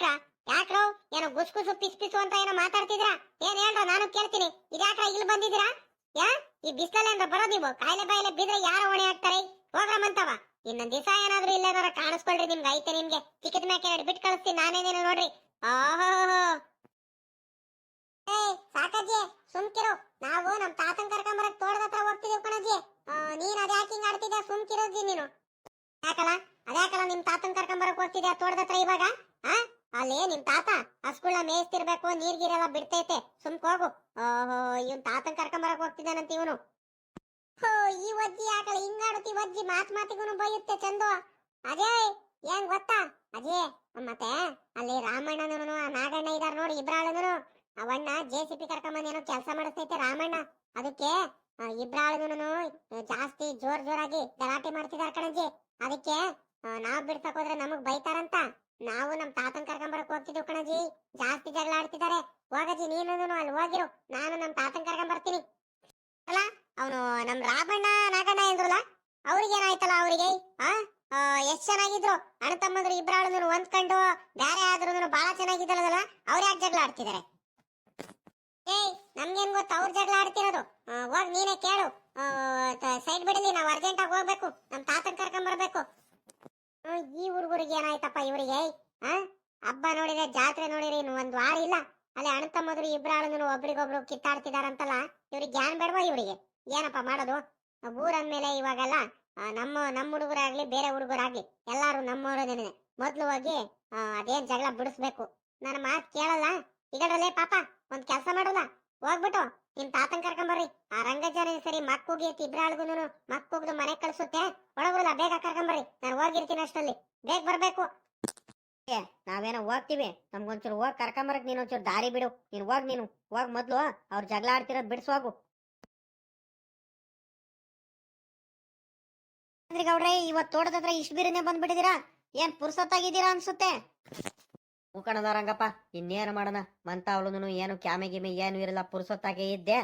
ಯಾಕ್ರೋ? ಏನೋ ಗುಸ್ ಗುಸು ಪಿಸ್ ಪಿಸು ಅಂತ ಏನೋ ಮಾತಾಡ್ತಿದ್ರ ಏನ್ ಹೇಳ್ರ? ನಾನು ಕೇಳ್ತೀನಿ. ಇದ್ಯಾಕ್ರ ಇಲ್ಲಿ ಬಂದಿದ್ದೀರಾ? ಯಾ? ಈ ಬಿಸಿಲಲ್ಲಿ ಏನ್ರ ಬರೋದ್ ನೀವು? ಕಾಯಿಲೆ ಬಾಯಿಲೆ ಬಿದ್ರೆ ಯಾರ ಹೊಣೆ ಹಾಕ್ತಾರೆ? ಹೋಗ್ರಮ್ಮಂತವ ಇನ್ನೊಂದ್ ದಿವಸ ಏನಾದ್ರೂ ಇಲ್ಲೇನಾರ ಕಾಣಿಸ್ಕೊಳ್ರಿ ನಿಮ್ಗೆ. ಐತೆ ನಿಮ್ಗೆ. ಚಿಕ್ಕದ ಮ್ಯಾಕೆ ಎರಡು ಬಿಟ್ಟು ಕಳಿಸ್ತೀನಿ. ನಾನೇನೇನು ನೋಡ್ರಿ. ಓಹೋ ಏ, ಸಾಕಜ್ಜಿ, ಸುಮ್ಕಿರು. ನಾವು ನಮ್ ತಾತನ್ ಕರ್ಕೊಂಬರಕ್ ತೋಟದ ಹತ್ರ ಹೋಗ್ತಿದೀವಿ ಕಣಜ್ಜಿ. ನೀನ್ ಅದ್ ಯಾಕೆ ಹಿಂಗ್ ಸುಮ್ಕಿರೋಜ್ಜಿ ನೀನು. ಯಾಕಲ್ಲ ಅದ್ಯಾಕಲ್ಲ ನಿಮ್ ತಾತನ್ ಕರ್ಕೊಂಬರಕ್ ಹೋಗ್ತಿದ್ಯಾ ತೋಟದ ಹತ್ರ ಇವಾಗ? ಆ? ಅಲ್ಲಿ ನಿಮ್ ತಾತ ಹಸ್ಗುಳ್ನ ಮೇಯಿಸ್ತಿರ್ಬೇಕು ನೀರ್ ಗೀರೆಲ್ಲ ಬಿಡ್ತೈತೆ. ಸುಮ್ಕ್ ಹೋಗು. ಓಹೋ, ಇವನ್ ತಾತನ್ ಕರ್ಕೊಂಬರಕ್ ಹೋಗ್ತಿದ್ದಾನಂತ ಇವನು. ಹೋ, ಈ ಒಜ್ಜಿ ಆಗಲ್ಲ ಹಿಂಗಾಡುತ್ತಿ ಒಜ್ಜಿ ಮಾತ್ ಮಾತಿಗೂ ಬೈಯುತ್ತೆ ಚಂದು. ಅದೇ ಏನ್ ಗೊತ್ತಾ? ಅಜೇ ಮತ್ತೆ ಅಲ್ಲಿ ರಾಮಣ್ಣನೂ ಆ ನಾಗಣ್ಣ ಇದಾರ ನೋಡಿ ಇಬ್ರಾಳನು ಅವಣ್ಣ ಜೆ ಸಿ ಪಿ ಕರ್ಕೊಂಬಂದೇನೋ ಕೆಲಸ ಮಾಡಿಸ್ತೈತೆ ರಾಮಣ್ಣ. ಅದಕ್ಕೆ ಇಬ್ರಾಳನು ಜಾಸ್ತಿ ಜೋರ್ ಜೋರಾಗಿ ಗಲಾಟೆ ಮಾಡ್ತಿದಾರ ಕಣಜ್ಜಿ. ಅದಕ್ಕೆ ನಾವ್ ಬಿಡ್ಸಕ್ ಹೋದ್ರೆ ನಮಗ್ ಬೈತಾರಂತ. ನಾವು ನಮ್ ತಾತನ್ ಕರ್ಕೊಂಬರಕ್ ಹೋಗ್ತಿದ್ವಿ ಕಣಜಿ. ಜಾಸ್ತಿ ಜಗಳ ಆಡ್ತಿದ್ದಾರೆ ಹೋಗಜಿ ನೀನು ಅಲ್ಲಿ ಹೋಗಿರು. ನಾನು ನಮ್ ತಾತನ್ ಕರ್ಕೊಂಡ್ ಬರ್ತೀನಿ. ಅಲ್ಲ, ಅವನು ನಮ್ ರಾಬಣ್ಣ ನಾಗಣ್ಣ ಎಂದ್ರಲ್ಲ ಅವ್ರಿಗೇನಾಯ್ತಲ್ಲ ಅವ್ರಿಗೆ? ಆ? ಎಷ್ಟ್ ಚೆನ್ನಾಗಿದ್ರು? ಅಣ್ಣ ತಮ್ಮಂದ್ರು ಇಬ್ರಾಳನು ಹೊಂದ್ಕೊಂಡು ಬೇರೆ ಆದ್ರೂ ಬಹಳ ಚೆನ್ನಾಗಿದ್ದಲ್ಲ ಅವ್ರ ಯಾಕೆ ಜಗಳ ಆಡ್ತಿದ್ದಾರೆ ಏಯ್, ನಮ್ಗೇನ್ ಗೊತ್ತ ಅವ್ರ ಜಗಳ ಆಡ್ತಿರೋದು? ಹೋಗ್ ನೀನೇ ಕೇಳು. ಸೈಡ್ ಬಿಡಲಿ, ನಾವು ಅರ್ಜೆಂಟ್ ಆಗಿ ಹೋಗ್ಬೇಕು. ನಮ್ ತಾತನ್ ಕರ್ಕೊಂಡ್ ಬರ್ಬೇಕು. ಈ ಹುಡುಗರಿಗೆ ಏನಾಯ್ತಪ್ಪ ಇವರಿಗೆ? ಹಬ್ಬ ನೋಡಿದ್ರೆ ಜಾತ್ರೆ ನೋಡಿರಿ ಒಂದ್ ವಾರ ಇಲ್ಲ. ಅಲ್ಲಿ ಅಣ್ಣ ತಮ್ಮದ್ರು ಇಬ್ರಾಳನು ಒಬ್ರಿಗೊಬ್ರು ಕಿತ್ತಾಡ್ತಿದಾರಂತಲ್ಲ ಇವ್ರಿಗೆ ಜ್ಞಾನ ಬೇಡವಾ ಇವರಿಗೆ? ಏನಪ್ಪ ಮಾಡೋದು? ಊರಂದ್ಮೇಲೆ ಇವಾಗೆಲ್ಲ ಆ, ನಮ್ಮ ನಮ್ಮ ಹುಡುಗರಾಗ್ಲಿ ಬೇರೆ ಹುಡುಗರಾಗ್ಲಿ ಎಲ್ಲಾರು ನಮ್ಮವರೇನೆ ಮೊದ್ಲು ಹೋಗಿ ಅದೇನ್ ಜಗಳ ಬಿಡಿಸ್ಬೇಕು. ನನ್ನ ಮಾತು ಕೇಳಲ್ಲ? ಇದರಲ್ಲೇ ಪಾಪ ಒಂದ್ ಕೆಲಸ ಮಾಡಲ್ಲ ಹೋಗ್ಬಿಟ್ಟು ನಿಮ್ ತಾತನ್ ಕರ್ಕೊಂಬರ್ರಿ ಆ ರಂಗಜ್ಜನ ಸರಿ ಮಕ್ಕೂಗಿ ಇಬ್ರಾಳ್ಗುನು ಮಕ್ಕೂಗ್ದು ಮನೆ ಕಳ್ಸುತ್ತೆ. ಒಳಗುಲ್ಲ ಬೇಗ ಕರ್ಕೊಂಬರ್ರಿ ನಾನು ಹೋಗಿರ್ತೀನಿ ಅಷ್ಟಲ್ಲಿ. ಬೇಗ ಬರ್ಬೇಕು. ನಾವೇನೋ ಹೋಗ್ತೀವಿ. ನಮ್ಗೊಂಚೂರು ಹೋಗ್ ಕರ್ಕೊಂಬರಕ್ ನೀನ್ ಒಂಚೂರು ದಾರಿ ಬಿಡು. ನೀನ್ ಹೋಗ್ ನೀನು. ಹೋಗ್ ಮೊದ್ಲು ಅವ್ರ ಜಗಳ ಆಡ್ತಿರೋದ್ ಬಿಡ್ಸೋಗು ಗೌಡ್ರೆ, ಇವತ್ ತೋಟದ ಹತ್ರ ಇಷ್ಟು ಬಿರಿನೆ ಬಂದ್ಬಿಟ್ಟಿದೀರಾ? ಏನ್ ಪುರ್ಸತ್ತಾಗಿದ್ದೀರಾ ಅನ್ಸುತ್ತೆ? ಹೂಕಣದ ರಂಗಪ್ಪ, ಇನ್ನೇನು ಮಾಡೋಣ? ಮಂತ ಅವಳು ಏನು ಕ್ಯಾಮೆ ಗಿಮೆ ಏನು ಇರಲ್ಲ, ಪುರ್ಸೊತ್ತಾಗೆ ಇದ್ದೆ.